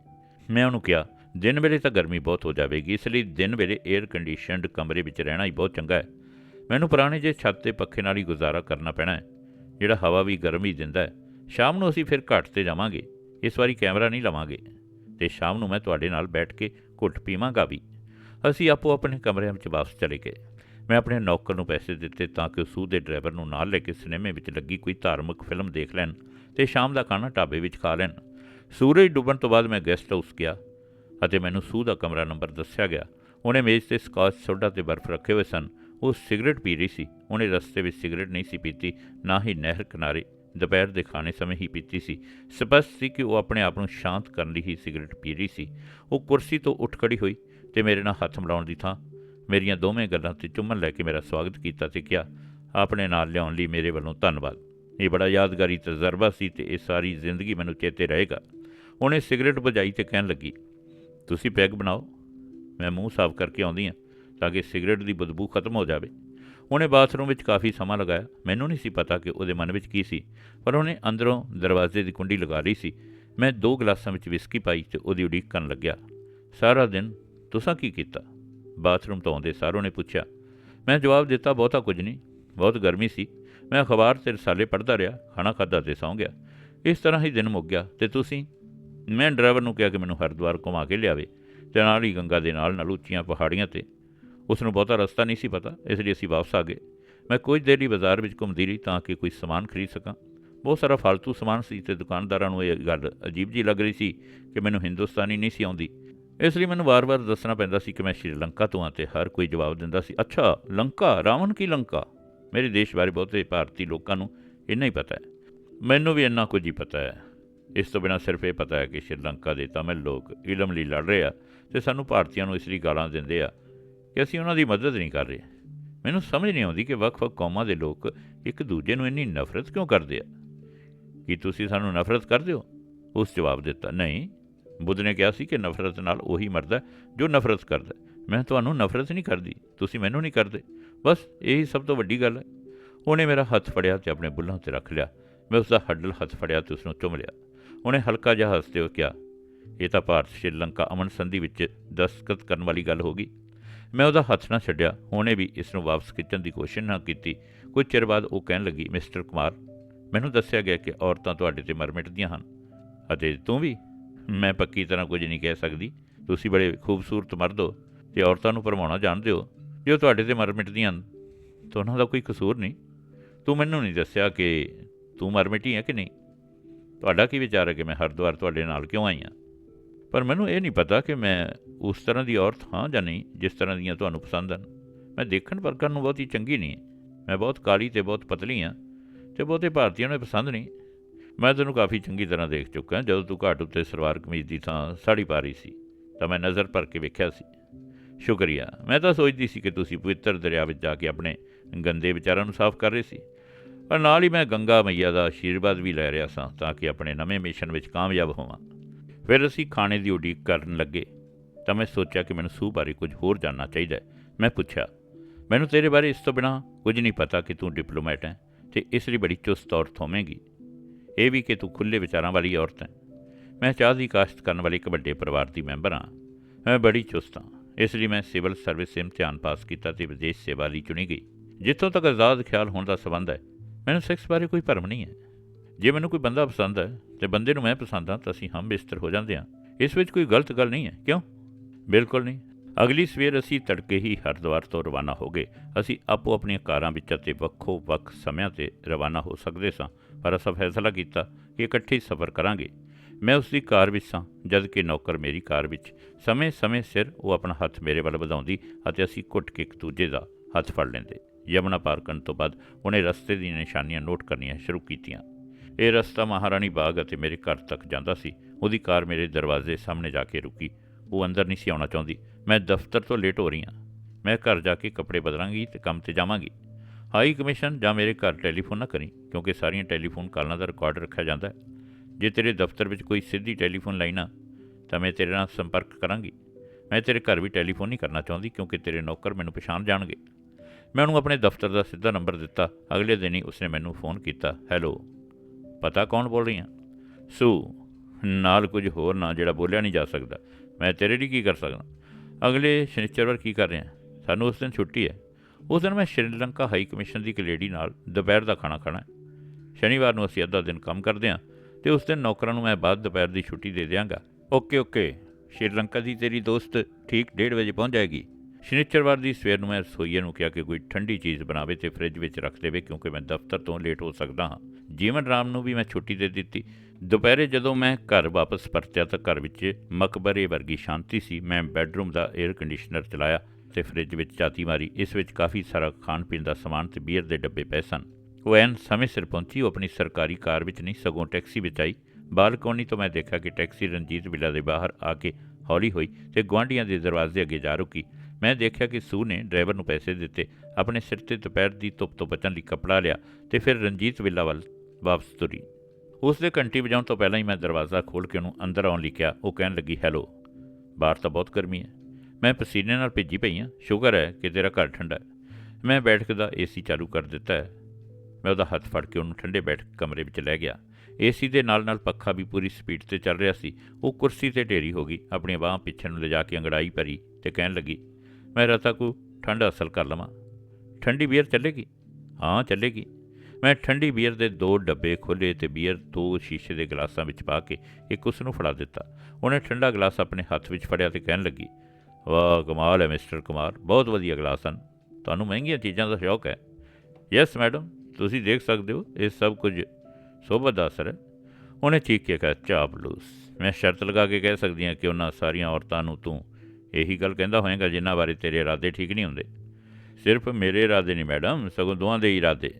ਮੈਂ ਉਹਨੂੰ ਕਿਹਾ, ਦਿਨ ਵੇਲੇ ਤਾਂ ਗਰਮੀ ਬਹੁਤ ਹੋ ਜਾਵੇਗੀ, ਇਸ ਲਈ ਦਿਨ ਵੇਲੇ 에ਅਰ ਕੰਡੀਸ਼ਨਡ ਕਮਰੇ ਵਿੱਚ ਰਹਿਣਾ ਹੀ ਬਹੁਤ ਚੰਗਾ ਹੈ। ਮੈਨੂੰ ਪੁਰਾਣੇ ਜੇ ਛੱਤ ਤੇ ਪੱਖੇ ਨਾਲ ਹੀ ਗੁਜ਼ਾਰਾ ਕਰਨਾ ਪੈਣਾ ਹੈ, ਜਿਹੜਾ ਹਵਾ ਵੀ ਗਰਮ ਹੀ ਦਿੰਦਾ ਹੈ। ਸ਼ਾਮ ਨੂੰ ਅਸੀਂ ਫਿਰ ਘਾਟ ਤੇ ਜਾਵਾਂਗੇ, ਇਸ ਵਾਰੀ ਕੈਮਰਾ ਨਹੀਂ ਲਵਾਂਗੇ ਤੇ ਸ਼ਾਮ ਨੂੰ ਮੈਂ ਤੁਹਾਡੇ ਨਾਲ ਬੈਠ ਕੇ ਘੁੱਟ ਪੀਵਾਂਗਾ ਵੀ। ਅਸੀਂ ਆਪੋ ਆਪਣੇ ਕਮਰਿਆਂ ਵਿੱਚ ਵਾਪਸ ਚਲੇ ਗਏ। ਮੈਂ ਆਪਣੇ ਨੌਕਰ ਨੂੰ ਪੈਸੇ ਦਿੱਤੇ ਤਾਂ ਕਿ ਸੂ ਦੇ ਡਰਾਈਵਰ ਨੂੰ ਨਾਲ ਲੈ ਕੇ ਸਿਨੇਮੇ ਵਿੱਚ ਲੱਗੀ ਕੋਈ ਧਾਰਮਿਕ ਫਿਲਮ ਦੇਖ ਲੈਣ ਤੇ ਸ਼ਾਮ ਦਾ ਖਾਣਾ ਢਾਬੇ ਵਿੱਚ ਖਾ ਲੈਣ। ਸੂਰਜ ਡੁੱਬਣ ਤੋਂ ਬਾਅਦ ਮੈਂ ਗੈਸਟ ਹਾਊਸ ਗਿਆ ਅਤੇ ਮੈਨੂੰ ਸੂ ਦਾ ਕਮਰਾ ਨੰਬਰ ਦੱਸਿਆ ਗਿਆ। ਉਹਨੇ ਮੇਜ਼ ਤੇ ਸਕਾਚ ਸੋਡਾ ਤੇ ਬਰਫ਼ ਰੱਖੇ ਹੋਏ ਸਨ। ਉਹ ਸਿਗਰਟ ਪੀ ਰਹੀ ਸੀ। ਉਹਨੇ ਰਸਤੇ ਵਿੱਚ ਸਿਗਰਟ ਨਹੀਂ ਸੀ ਪੀਤੀ, ਨਾ ਹੀ ਨਹਿਰ ਕਿਨਾਰੇ। ਦੁਪਹਿਰ ਦੇ ਖਾਣੇ ਸਮੇਂ ਹੀ ਪੀਤੀ ਸੀ। ਸਪਸ਼ਟ ਸੀ ਕਿ ਉਹ ਆਪਣੇ ਆਪ ਨੂੰ ਸ਼ਾਂਤ ਕਰਨ ਲਈ ਹੀ ਸਿਗਰਟ ਪੀ ਰਹੀ ਸੀ। ਉਹ ਕੁਰਸੀ ਤੋਂ ਉੱਠ ਖੜੀ ਹੋਈ। ਤੇ ਮੇਰੇ ਨਾਲ ਹੱਥ ਮਿਲਾਉਣ ਦੀ ਥਾਂ ਮੇਰੀਆਂ ਦੋਵੇਂ ਗੱਲਾਂ ਤੇ ਚੁੰਮਣ ਲੈ ਕੇ ਮੇਰਾ ਸਵਾਗਤ ਕੀਤਾ ਤੇ ਕਿਹਾ, ਆਪਣੇ ਨਾਲ ਲਿਆਉਣ ਲਈ ਮੇਰੇ ਵੱਲੋਂ ਧੰਨਵਾਦ। ਇਹ ਬੜਾ ਯਾਦਗਾਰੀ ਤਜਰਬਾ ਸੀ ਤੇ ਇਹ ਸਾਰੀ ਜ਼ਿੰਦਗੀ ਮੈਨੂੰ ਚੇਤੇ ਰਹੇਗਾ। ਉਹਨੇ ਸਿਗਰਟ ਬੁਝਾਈ ਤੇ ਕਹਿਣ ਲੱਗੀ, ਤੁਸੀਂ ਪੈਗ ਬਣਾਓ। ਮੈਂ ਮੂੰਹ ਸਾਫ਼ ਕਰਕੇ ਆਉਂਦੀ ਹਾਂ ਤਾਂ ਕਿ ਸਿਗਰਟ ਦੀ ਬਦਬੂ ਖਤਮ ਹੋ ਜਾਵੇ। ਉਹਨੇ ਬਾਥਰੂਮ ਵਿੱਚ ਕਾਫੀ ਸਮਾਂ ਲਗਾਇਆ। ਮੈਨੂੰ ਨਹੀਂ ਸੀ ਪਤਾ ਕਿ ਉਹਦੇ ਮਨ ਵਿੱਚ ਕੀ ਸੀ, ਪਰ ਉਹਨੇ ਅੰਦਰੋਂ ਦਰਵਾਜ਼ੇ ਦੀ ਕੁੰਡੀ ਲਗਾ ਲਈ ਸੀ। ਮੈਂ ਦੋ ਗਲਾਸਾਂ ਵਿੱਚ ਵਿਸਕੀ ਪਾਈ ਤੇ ਉਹਦੀ ਉਡੀਕ ਕਰਨ ਲੱਗਿਆ। ਸਾਰਾ ਦਿਨ ਤੁਸੀਂ ਕੀ ਕੀਤਾ? ਬਾਥਰੂਮ ਤੋਂ ਆਉਂਦੇ ਸਾਰੋਂ ਨੇ ਪੁੱਛਿਆ, ਮੈਂ ਜਵਾਬ ਦਿੱਤਾ ਬਹੁਤਾ ਕੁਝ ਨਹੀਂ, ਬਹੁਤ ਗਰਮੀ ਸੀ। ਮੈਂ ਅਖਬਾਰ ਤੇ ਰਸਾਲੇ ਪੜ੍ਹਦਾ ਰਿਹਾ, ਖਾਣਾ ਖਾਧਾ ਤੇ ਸੌਂ ਗਿਆ। ਇਸ ਤਰ੍ਹਾਂ ਹੀ ਦਿਨ ਮੁੱਕ ਗਿਆ। ਤੇ ਤੁਸੀਂ? ਮੈਂ ਡਰਾਈਵਰ ਨੂੰ ਕਿਹਾ ਕਿ ਮੈਨੂੰ ਹਰਿਦੁਆਰ ਘੁਮਾ ਕੇ ਲਿਆਵੇ ਤੇ ਨਾਲ ਹੀ ਗੰਗਾ ਦੇ ਨਾਲ ਨਾਲ ਉੱਚੀਆਂ ਪਹਾੜੀਆਂ ਤੇ। ਉਸ ਨੂੰ ਬਹੁਤਾ ਰਸਤਾ ਨਹੀਂ ਸੀ ਪਤਾ, ਇਸ ਲਈ ਅਸੀਂ ਵਾਪਸ ਆ ਗਏ। ਮੈਂ ਕੁਝ ਦੇਰ ਲਈ ਬਾਜ਼ਾਰ ਵਿੱਚ ਘੁੰਮਦੀ ਰਹੀ ਤਾਂ ਕਿ ਕੋਈ ਸਮਾਨ ਖਰੀਦ ਸਕਾਂ। ਬਹੁਤ ਸਾਰਾ ਫालतू ਸਮਾਨ ਸੀ ਤੇ ਦੁਕਾਨਦਾਰਾਂ ਨੂੰ ਇਹ ਗੱਲ ਅਜੀਬ ਜੀ ਲੱਗ ਰਹੀ ਸੀ ਕਿ ਮੈਨੂੰ ਹਿੰਦੁਸਤਾਨੀ ਨਹੀਂ ਸੀ ਆਉਂਦੀ। ਇਸ ਲਈ ਮੈਨੂੰ ਵਾਰ-ਵਾਰ ਦੱਸਣਾ ਪੈਂਦਾ ਸੀ ਕਿ ਮੈਂ ਸ਼੍ਰੀਲੰਕਾ ਤੋਂ ਹਾਂ ਤੇ ਹਰ ਕੋਈ ਜਵਾਬ ਦਿੰਦਾ ਸੀ, ਅੱਛਾ, ਲੰਕਾ, ਰਾਵਣ ਕੀ ਲੰਕਾ? ਮੇਰੇ ਦੇਸ਼ ਬਾਰੇ ਬਹੁਤੇ ਭਾਰਤੀ ਲੋਕਾਂ ਨੂੰ ਇੰਨਾ ਹੀ ਪਤਾ ਹੈ। ਮੈਨੂੰ ਵੀ ਇੰਨਾ ਕੁਝ ਹੀ ਪਤਾ ਹੈ। ਇਸ ਤੋਂ ਬਿਨਾਂ ਸਿਰਫ ਇਹ ਪਤਾ ਹੈ ਕਿ ਸ਼੍ਰੀਲੰਕਾ ਦੇ ਤਮਿਲ ਲੋਕ ਇਲਮ ਲਈ ਲੜ ਰਹੇ ਆ ਤੇ ਸਾਨੂੰ ਭਾਰਤੀਆਂ ਨੂੰ ਇਸ ਲਈ ਗਾਲਾਂ ਦਿੰਦੇ ਆ ਕਿ ਅਸੀਂ ਉਹਨਾਂ ਦੀ ਮਦਦ ਨਹੀਂ ਕਰ ਰਹੇ। ਮੈਨੂੰ ਸਮਝ ਨਹੀਂ ਆਉਂਦੀ ਕਿ ਵੱਖ-ਵੱਖ ਕੌਮਾਂ ਦੇ ਲੋਕ ਇੱਕ ਦੂਜੇ ਨੂੰ ਇੰਨੀ ਨਫ਼ਰਤ ਕਿਉਂ ਕਰਦੇ ਆ? ਕੀ ਤੁਸੀਂ ਸਾਨੂੰ ਨਫ਼ਰਤ ਕਰਦੇ ਹੋ? ਉਸ ਜਵਾਬ ਦਿੱਤਾ, ਨਹੀਂ ਬੁੱਧ ਨੇ ਕਿਹਾ ਸੀ ਕਿ ਨਫ਼ਰਤ ਨਾਲ ਉਹੀ ਮਰਦਾ ਜੋ ਨਫ਼ਰਤ ਕਰਦਾ ਮੈਂ ਤੁਹਾਨੂੰ ਨਫ਼ਰਤ ਨਹੀਂ ਕਰਦੀ, ਤੁਸੀਂ ਮੈਨੂੰ ਨਹੀਂ ਕਰਦੇ। ਬਸ ਇਹੀ ਸਭ ਤੋਂ ਵੱਡੀ ਗੱਲ ਹੈ। ਉਹਨੇ ਮੇਰਾ ਹੱਥ ਫੜਿਆ ਤੇ ਆਪਣੇ ਬੁੱਲਾਂ ਤੇ ਰੱਖ ਲਿਆ। ਮੈਂ ਉਸ ਦਾ ਹੱਡਲ ਹੱਥ ਫੜਿਆ ਤੇ ਉਸ ਨੂੰ ਚੁੰਮ ਲਿਆ। ਉਹਨੇ ਹਲਕਾ ਜਿਹਾ ਹੱਸਦੇ ਹੋਏ ਕਿਹਾ, ਇਹ ਤਾਂ ਭਾਰਤ ਸ਼੍ਰੀਲੰਕਾ ਅਮਨ ਸੰਧੀ ਵਿੱਚ ਦਸਤਖਤ ਕਰਨ ਵਾਲੀ ਗੱਲ ਹੋ ਗਈ। ਮੈਂ ਉਹਦਾ ਹੱਥ ਨਾ ਛੱਡਿਆ। ਉਹਨੇ ਵੀ ਇਸ ਨੂੰ ਵਾਪਸ ਖਿੱਚਣ ਦੀ ਕੋਸ਼ਿਸ਼ ਨਾ ਕੀਤੀ। ਕੁਝ ਚਿਰ ਬਾਅਦ ਉਹ ਕਹਿਣ ਲੱਗੀ, ਮਿਸਟਰ ਕੁਮਾਰ, ਮੈਨੂੰ ਦੱਸਿਆ ਗਿਆ ਕਿ ਔਰਤਾਂ ਤੁਹਾਡੇ ਤੇ ਮਰਮਿਟਦੀਆਂ ਹਨ। ਅਤੇ ਤੂੰ ਵੀ? ਮੈਂ ਪੱਕੀ ਤਰ੍ਹਾਂ ਕੁਝ ਨਹੀਂ ਕਹਿ ਸਕਦੀ। ਤੁਸੀਂ ਬੜੇ ਖੂਬਸੂਰਤ ਮਰਦ ਹੋ ਤੇ ਔਰਤਾਂ ਨੂੰ ਭਰਮਾਉਣਾ ਜਾਣਦੇ ਹੋ। ਜੇ ਉਹ ਤੁਹਾਡੇ ਤੇ ਮਰ ਮਿਟਦੀਆਂ ਹਨ, ਤਾਂ ਉਹਨਾਂ ਦਾ ਕੋਈ ਕਸੂਰ ਨਹੀਂ। ਤੂੰ ਮੈਨੂੰ ਨਹੀਂ ਦੱਸਿਆ ਕਿ ਤੂੰ ਮਰ ਮਿਟੀ ਹੈ ਕਿ ਨਹੀਂ? ਤੁਹਾਡਾ ਕੀ ਵਿਚਾਰ ਹੈ ਕਿ ਮੈਂ ਹਰਿਦੁਆਰ ਤੁਹਾਡੇ ਨਾਲ ਕਿਉਂ ਆਈ ਹਾਂ? ਪਰ ਮੈਨੂੰ ਇਹ ਨਹੀਂ ਪਤਾ ਕਿ ਮੈਂ ਉਸ ਤਰ੍ਹਾਂ ਦੀ ਔਰਤ ਹਾਂ ਜਾਂ ਨਹੀਂ, ਜਿਸ ਤਰ੍ਹਾਂ ਦੀਆਂ ਤੁਹਾਨੂੰ ਪਸੰਦ ਹਨ। ਮੈਂ ਦੇਖਣ ਪਰਖਣ ਨੂੰ ਬਹੁਤੀ ਚੰਗੀ ਨਹੀਂ। ਮੈਂ ਬਹੁਤ ਕਾਲੀ ਤੇ ਬਹੁਤ ਪਤਲੀ ਹਾਂ ਤੇ ਬਹੁਤੇ ਭਾਰਤੀਆਂ ਨੂੰ ਪਸੰਦ ਨਹੀਂ। ਮੈਂ ਤੈਨੂੰ ਕਾਫੀ ਚੰਗੀ ਤਰ੍ਹਾਂ ਦੇਖ ਚੁੱਕਾ ਜਦੋਂ ਤੂੰ ਘਾਟ ਉੱਤੇ ਸਲਵਾਰ ਕਮੀਜ਼ ਦੀ ਥਾਂ ਸਾੜੀ ਪਾ ਰਹੀ ਸੀ, ਤਾਂ ਮੈਂ ਨਜ਼ਰ ਭਰ ਕੇ ਵੇਖਿਆ ਸੀ। ਸ਼ੁਕਰੀਆ। ਮੈਂ ਤਾਂ ਸੋਚਦੀ ਸੀ ਕਿ ਤੁਸੀਂ ਪਵਿੱਤਰ ਦਰਿਆ ਵਿੱਚ ਜਾ ਕੇ ਆਪਣੇ ਗੰਦੇ ਵਿਚਾਰਾਂ ਨੂੰ ਸਾਫ਼ ਕਰ ਰਹੇ ਸੀ। ਪਰ ਨਾਲ ਹੀ ਮੈਂ ਗੰਗਾ ਮਈਆ ਦਾ ਆਸ਼ੀਰਵਾਦ ਵੀ ਲੈ ਰਿਹਾ ਸਾਂ, ਤਾਂ ਕਿ ਆਪਣੇ ਨਵੇਂ ਮਿਸ਼ਨ ਵਿੱਚ ਕਾਮਯਾਬ ਹੋਵਾਂ। ਫਿਰ ਅਸੀਂ ਖਾਣੇ ਦੀ ਉਡੀਕ ਕਰਨ ਲੱਗੇ, ਤਾਂ ਮੈਂ ਸੋਚਿਆ ਕਿ ਮੈਨੂੰ ਸੂ ਬਾਰੇ ਕੁਝ ਹੋਰ ਜਾਣਨਾ ਚਾਹੀਦਾ ਹੈ। ਮੈਂ ਪੁੱਛਿਆ, ਮੈਨੂੰ ਤੇਰੇ ਬਾਰੇ ਇਸ ਤੋਂ ਬਿਨਾਂ ਕੁਝ ਨਹੀਂ ਪਤਾ ਕਿ ਤੂੰ ਡਿਪਲੋਮੈਟ ਹੈ ਤੇ ਇਸ ਲਈ ਬੜੀ ਚੁਸਤ ਔਰਤ ਥੋਵੇਂਗੀ ਇਹ ਵੀ ਕਿ ਤੂੰ ਖੁੱਲੇ ਵਿਚਾਰਾਂ ਵਾਲੀ ਔਰਤ ਹੈ। ਮੈਂ ਚਾਹ ਦੀ ਕਾਸ਼ਤ ਕਰਨ ਵਾਲੇ ਇੱਕ ਵੱਡੇ ਪਰਿਵਾਰ ਦੀ ਮੈਂਬਰ ਹਾਂ। ਮੈਂ ਬੜੀ ਚੁਸਤ ਹਾਂ। ਇਸ ਲਈ ਮੈਂ ਸਿਵਲ ਸਰਵਿਸ ਇਮਤਿਹਾਨ ਪਾਸ ਕੀਤਾ ਤੇ ਵਿਦੇਸ਼ ਸੇਵਾ ਲਈ ਚੁਣੀ ਗਈ। ਜਿੱਥੋਂ ਤੱਕ ਆਜ਼ਾਦ ਖਿਆਲ ਹੋਣ ਦਾ ਸੰਬੰਧ ਹੈ, ਮੈਨੂੰ ਸੈਕਸ ਬਾਰੇ ਕੋਈ ਭਰਮ ਨਹੀਂ ਹੈ। ਜੇ ਮੈਨੂੰ ਕੋਈ ਬੰਦਾ ਪਸੰਦ ਹੈ ਤੇ ਬੰਦੇ ਨੂੰ ਮੈਂ ਪਸੰਦ ਹਾਂ ਤਾਂ ਅਸੀਂ ਹਮ ਬਿਸਤਰ ਹੋ ਜਾਂਦੇ ਹਾਂ। ਇਸ ਵਿੱਚ ਕੋਈ ਗਲਤ ਗੱਲ ਨਹੀਂ ਹੈ। ਕਿਉਂ? ਬਿਲਕੁਲ ਨਹੀਂ। ਅਗਲੀ ਸਵੇਰ ਅਸੀਂ ਤੜਕੇ ਹੀ ਹਰਿਦੁਆਰ ਤੋਂ ਰਵਾਨਾ ਹੋ ਗਏ। ਅਸੀਂ ਆਪੋ ਆਪਣੀਆਂ ਕਾਰਾਂ ਵਿੱਚ ਅਤੇ ਵੱਖੋ ਵੱਖ ਸਮਿਆਂ ਤੇ ਰਵਾਨਾ ਹੋ ਸਕਦੇ ਸਾਂ। ਪਰ ਅਸਾਂ ਫੈਸਲਾ ਕੀਤਾ ਕਿ ਇਕੱਠੇ ਸਫ਼ਰ ਕਰਾਂਗੇ। ਮੈਂ ਉਸ ਦੀ ਕਾਰ ਵਿੱਚ ਸਾਂ ਜਦ ਕਿ ਨੌਕਰ ਮੇਰੀ ਕਾਰ ਵਿੱਚ। ਸਮੇਂ-ਸਮੇਂ ਸਿਰ ਉਹ ਆਪਣਾ ਹੱਥ ਮੇਰੇ ਵੱਲ ਵਧਾਉਂਦੀ ਅਤੇ ਅਸੀਂ ਘੁੱਟ ਕੇ ਇੱਕ ਦੂਜੇ ਦਾ ਹੱਥ ਫੜ ਲੈਂਦੇ। ਯਮਨਾ ਪਾਰ ਕਰਨ ਤੋਂ ਬਾਅਦ ਉਹਨੇ ਰਸਤੇ ਦੀਆਂ ਨਿਸ਼ਾਨੀਆਂ ਨੋਟ ਕਰਨੀਆਂ ਸ਼ੁਰੂ ਕੀਤੀਆਂ। ਇਹ ਰਸਤਾ ਮਹਾਰਾਣੀ ਬਾਗ ਅਤੇ ਮੇਰੇ ਘਰ ਤੱਕ ਜਾਂਦਾ ਸੀ। ਉਹਦੀ ਕਾਰ ਮੇਰੇ ਦਰਵਾਜ਼ੇ ਸਾਹਮਣੇ ਜਾ ਕੇ ਰੁਕੀ। ਉਹ ਅੰਦਰ ਨਹੀਂ ਸੀ ਆਉਣਾ ਚਾਹੁੰਦੀ। ਮੈਂ ਦਫ਼ਤਰ ਤੋਂ ਲੇਟ ਹੋ ਰਹੀ ਹਾਂ। ਮੈਂ ਘਰ ਜਾ ਕੇ ਕੱਪੜੇ ਬਦਲਾਂਗੀ ਤੇ ਕੰਮ ਤੇ ਜਾਵਾਂਗੀ। ਹਾਈ ਕਮਿਸ਼ਨ ਜਾਂ ਮੇਰੇ ਘਰ ਟੈਲੀਫੋਨ ਨਾ ਕਰੀ, ਕਿਉਂਕਿ ਸਾਰੀਆਂ ਟੈਲੀਫੋਨ ਕਾਲਾਂ ਦਾ ਰਿਕਾਰਡ ਰੱਖਿਆ ਜਾਂਦਾ ਹੈ। ਜੇ ਤੇਰੇ ਦਫ਼ਤਰ ਵਿੱਚ ਕੋਈ ਸਿੱਧੀ ਟੈਲੀਫੋਨ ਲਾਈਨ ਆ, ਤਾਂ ਮੈਂ ਤੇਰੇ ਨਾਲ ਸੰਪਰਕ ਕਰਾਂਗੀ। ਮੈਂ ਤੇਰੇ ਘਰ ਵੀ ਟੈਲੀਫੋਨ ਨਹੀਂ ਕਰਨਾ ਚਾਹੁੰਦੀ, ਕਿਉਂਕਿ ਤੇਰੇ ਨੌਕਰ ਮੈਨੂੰ ਪਛਾਣ ਜਾਣਗੇ। ਮੈਂ ਉਹਨੂੰ ਆਪਣੇ ਦਫ਼ਤਰ ਦਾ ਸਿੱਧਾ ਨੰਬਰ ਦਿੱਤਾ, ਅਗਲੇ ਦਿਨ ਹੀ ਉਸਨੇ ਮੈਨੂੰ ਫੋਨ ਕੀਤਾ, ਹੈਲੋ, ਪਤਾ ਕੌਣ ਬੋਲ ਰਹੀ ਆ? ਸੂ, ਨਾਲ ਕੁਝ ਹੋਰ ਨਾ ਜਿਹੜਾ ਬੋਲਿਆ ਨਹੀਂ ਜਾ ਸਕਦਾ। ਮੈਂ ਤੇਰੇ ਲਈ ਕੀ ਕਰ ਸਕਦਾ? ਅਗਲੇ ਸ਼ਨੀਚਰਵਾਰ ਕੀ ਕਰ ਰਿਹਾ? ਸਾਨੂੰ ਉਸ ਦਿਨ ਛੁੱਟੀ ਹੈ। ਉਸ ਦਿਨ ਮੈਂ ਸ਼੍ਰੀਲੰਕਾ ਹਾਈ ਕਮਿਸ਼ਨ ਦੀ ਇੱਕ ਲੇਡੀ ਨਾਲ ਦੁਪਹਿਰ ਦਾ ਖਾਣਾ ਖਾਣਾ ਸ਼ਨੀਵਾਰ ਨੂੰ ਅਸੀਂ ਅੱਧਾ ਦਿਨ ਕੰਮ ਕਰਦੇ ਹਾਂ ਤੇ ਉਸ ਦਿਨ ਨੌਕਰਾਂ ਨੂੰ ਮੈਂ ਬਾਅਦ ਦੁਪਹਿਰ ਦੀ ਛੁੱਟੀ ਦੇ ਦਿਆਂਗਾ। ਓਕੇ ਓਕੇ, ਸ਼੍ਰੀਲੰਕਾ ਦੀ ਤੇਰੀ ਦੋਸਤ ਠੀਕ 1:30 ਵਜੇ ਪਹੁੰਚ ਜਾਏਗੀ। ਸ਼ਨੀਚਰਵਾਰ ਦੀ ਸਵੇਰ ਨੂੰ ਮੈਂ ਰਸੋਈਏ ਨੂੰ ਕਿਹਾ ਕਿ ਕੋਈ ਠੰਡੀ ਚੀਜ਼ ਬਣਾਵੇ ਤੇ ਫ੍ਰਿਜ ਵਿੱਚ ਰੱਖ ਦੇਵੇ ਕਿਉਂਕਿ ਮੈਂ ਦਫ਼ਤਰ ਤੋਂ ਲੇਟ ਹੋ ਸਕਦਾ ਹਾਂ। ਜੀਵਨ ਰਾਮ ਨੂੰ ਵੀ ਮੈਂ ਛੁੱਟੀ ਦੇ ਦਿੱਤੀ। ਦੁਪਹਿਰੇ ਜਦੋਂ ਮੈਂ ਘਰ ਵਾਪਸ ਪਰਤਿਆ ਤਾਂ ਘਰ ਵਿੱਚ ਮਕਬਰੇ ਵਰਗੀ ਸ਼ਾਂਤੀ ਸੀ। ਮੈਂ ਬੈੱਡਰੂਮ ਦਾ 에ਅਰ ਕੰਡੀਸ਼ਨਰ ਚਲਾਇਆ। ਤੇ ਫ੍ਰਿਜ ਵਿੱਚ ਝਾਤੀ ਮਾਰੀ। ਇਸ ਵਿੱਚ ਕਾਫੀ ਸਾਰਾ ਖਾਣ ਪੀਣ ਦਾ ਸਮਾਨ ਤੇ ਬੀਅਰ ਦੇ ਡੱਬੇ ਪਏ ਸਨ। ਉਹ ਐਨ ਸਮੇਂ ਸਿਰ ਪਹੁੰਚੀ, ਉਹ ਆਪਣੀ ਸਰਕਾਰੀ ਕਾਰ ਵਿੱਚ ਨਹੀਂ, ਸਗੋਂ ਟੈਕਸੀ ਵਿੱਚ ਆਈ। ਬਾਲਕੋਨੀ ਤੋਂ ਮੈਂ ਦੇਖਿਆ ਕਿ ਟੈਕਸੀ ਰਣਜੀਤ ਵਿਲਾ ਦੇ ਬਾਹਰ ਆ ਕੇ ਹੌਲੀ ਹੋਈ ਤੇ ਗੁਆਂਢੀਆਂ ਦੇ ਦਰਵਾਜ਼ੇ ਅੱਗੇ ਜਾ ਰੁਕੀ। ਮੈਂ ਦੇਖਿਆ ਕਿ ਸੂ ਨੇ ਡਰਾਈਵਰ ਨੂੰ ਪੈਸੇ ਦਿੱਤੇ, ਆਪਣੇ ਸਿਰ ਤੇ ਦੁਪਹਿਰ ਦੀ ਧੁੱਪ ਤੋਂ ਬਚਣ ਲਈ ਕੱਪੜਾ ਲਿਆ ਤੇ ਫਿਰ ਰਣਜੀਤ ਵਿਲਾ ਵੱਲ ਵਾਪਸ ਤੁਰੀ। ਉਸ ਦੇ ਘੰਟੀ ਵਜਾਉਣ ਤੋਂ ਪਹਿਲਾਂ ਹੀ ਮੈਂ ਦਰਵਾਜ਼ਾ ਖੋਲ੍ਹ ਕੇ ਉਹਨੂੰ ਅੰਦਰ ਆਉਣ ਲਈ ਕਿਹਾ। ਉਹ ਕਹਿਣ ਲੱਗੀ, ਹੈਲੋ, ਬਾਹਰ ਤਾਂ ਬਹੁਤ ਗਰਮੀ ਹੈ। ਮੈਂ ਪਸੀਨੇ ਨਾਲ ਭਿੱਜੀ ਪਈ ਹਾਂ ਸ਼ੁਕਰ ਹੈ ਕਿ ਤੇਰਾ ਘਰ ਠੰਡਾ ਹੈ। ਮੈਂ ਬੈਠਕ ਦਾ ਏਸੀ ਚਾਲੂ ਕਰ ਦਿੱਤਾ ਹੈ। ਮੈਂ ਉਹਦਾ ਹੱਥ ਫੜ ਕੇ ਉਹਨੂੰ ਠੰਡੇ ਬੈਠਕ ਕਮਰੇ ਵਿੱਚ ਲੈ ਗਿਆ। ਏਸੀ ਦੇ ਨਾਲ ਨਾਲ ਪੱਖਾ ਵੀ ਪੂਰੀ ਸਪੀਡ ਤੇ ਚੱਲ ਰਿਹਾ ਸੀ। ਉਹ ਕੁਰਸੀ ਤੇ ਢੇਰੀ ਹੋ ਗਈ ਆਪਣੀ ਬਾਹਾਂ ਪਿੱਛੇ ਨੂੰ ਲਿਜਾ ਕੇ ਅੰਗੜਾਈ ਭਰੀ ਤੇ ਕਹਿਣ ਲੱਗੀ, ਮੈਂ ਰਤਾ ਕੋ ਠੰਡ ਅਸਲ ਕਰ ਲਵਾਂ। ਠੰਡੀ ਬੀਅਰ ਚੱਲੇਗੀ? ਹਾਂ, ਚੱਲੇਗੀ। ਮੈਂ ਠੰਡੀ ਬੀਅਰ ਦੇ ਦੋ ਡੱਬੇ ਖੋਲ੍ਹੇ ਤੇ ਬੀਅਰ ਦੋ ਸ਼ੀਸ਼ੇ ਦੇ ਗਲਾਸਾਂ ਵਿੱਚ ਪਾ ਕੇ ਇੱਕ ਉਸ ਨੂੰ ਫੜਾ ਦਿੱਤਾ। ਉਹਨੇ ਠੰਡਾ ਗਲਾਸ ਆਪਣੇ ਹੱਥ ਵਿੱਚ ਫੜਿਆ ਤੇ ਕਹਿਣ ਲੱਗੀ ਵਾਹ, ਕਮਾਲ ਹੈ ਮਿਸਟਰ ਕੁਮਾਰ। ਬਹੁਤ ਵਧੀਆ ਕਲਾਸ ਹਨ। ਤੁਹਾਨੂੰ ਮਹਿੰਗੀਆਂ ਚੀਜ਼ਾਂ ਦਾ ਸ਼ੌਕ ਹੈ? ਯੈਸ ਮੈਡਮ ਤੁਸੀਂ ਦੇਖ ਸਕਦੇ ਹੋ, ਇਹ ਸਭ ਕੁਝ ਸੋਭਤ ਦਾ ਅਸਰ ਹੈ। ਉਹਨੇ ਠੀਕ ਕੇ ਕਿਹਾ ਚਾਪਲੂਸ ਮੈਂ ਸ਼ਰਤ ਲਗਾ ਕੇ ਕਹਿ ਸਕਦੀ ਹਾਂ ਕਿ ਉਹਨਾਂ ਸਾਰੀਆਂ ਔਰਤਾਂ ਨੂੰ ਤੂੰ ਇਹੀ ਗੱਲ ਕਹਿੰਦਾ ਹੋਏਗਾ ਜਿਨ੍ਹਾਂ ਬਾਰੇ ਤੇਰੇ ਇਰਾਦੇ ਠੀਕ ਨਹੀਂ ਹੁੰਦੇ। ਸਿਰਫ ਮੇਰੇ ਇਰਾਦੇ ਨਹੀਂ ਮੈਡਮ ਸਗੋਂ ਦੋਵਾਂ ਦੇ ਇਰਾਦੇ।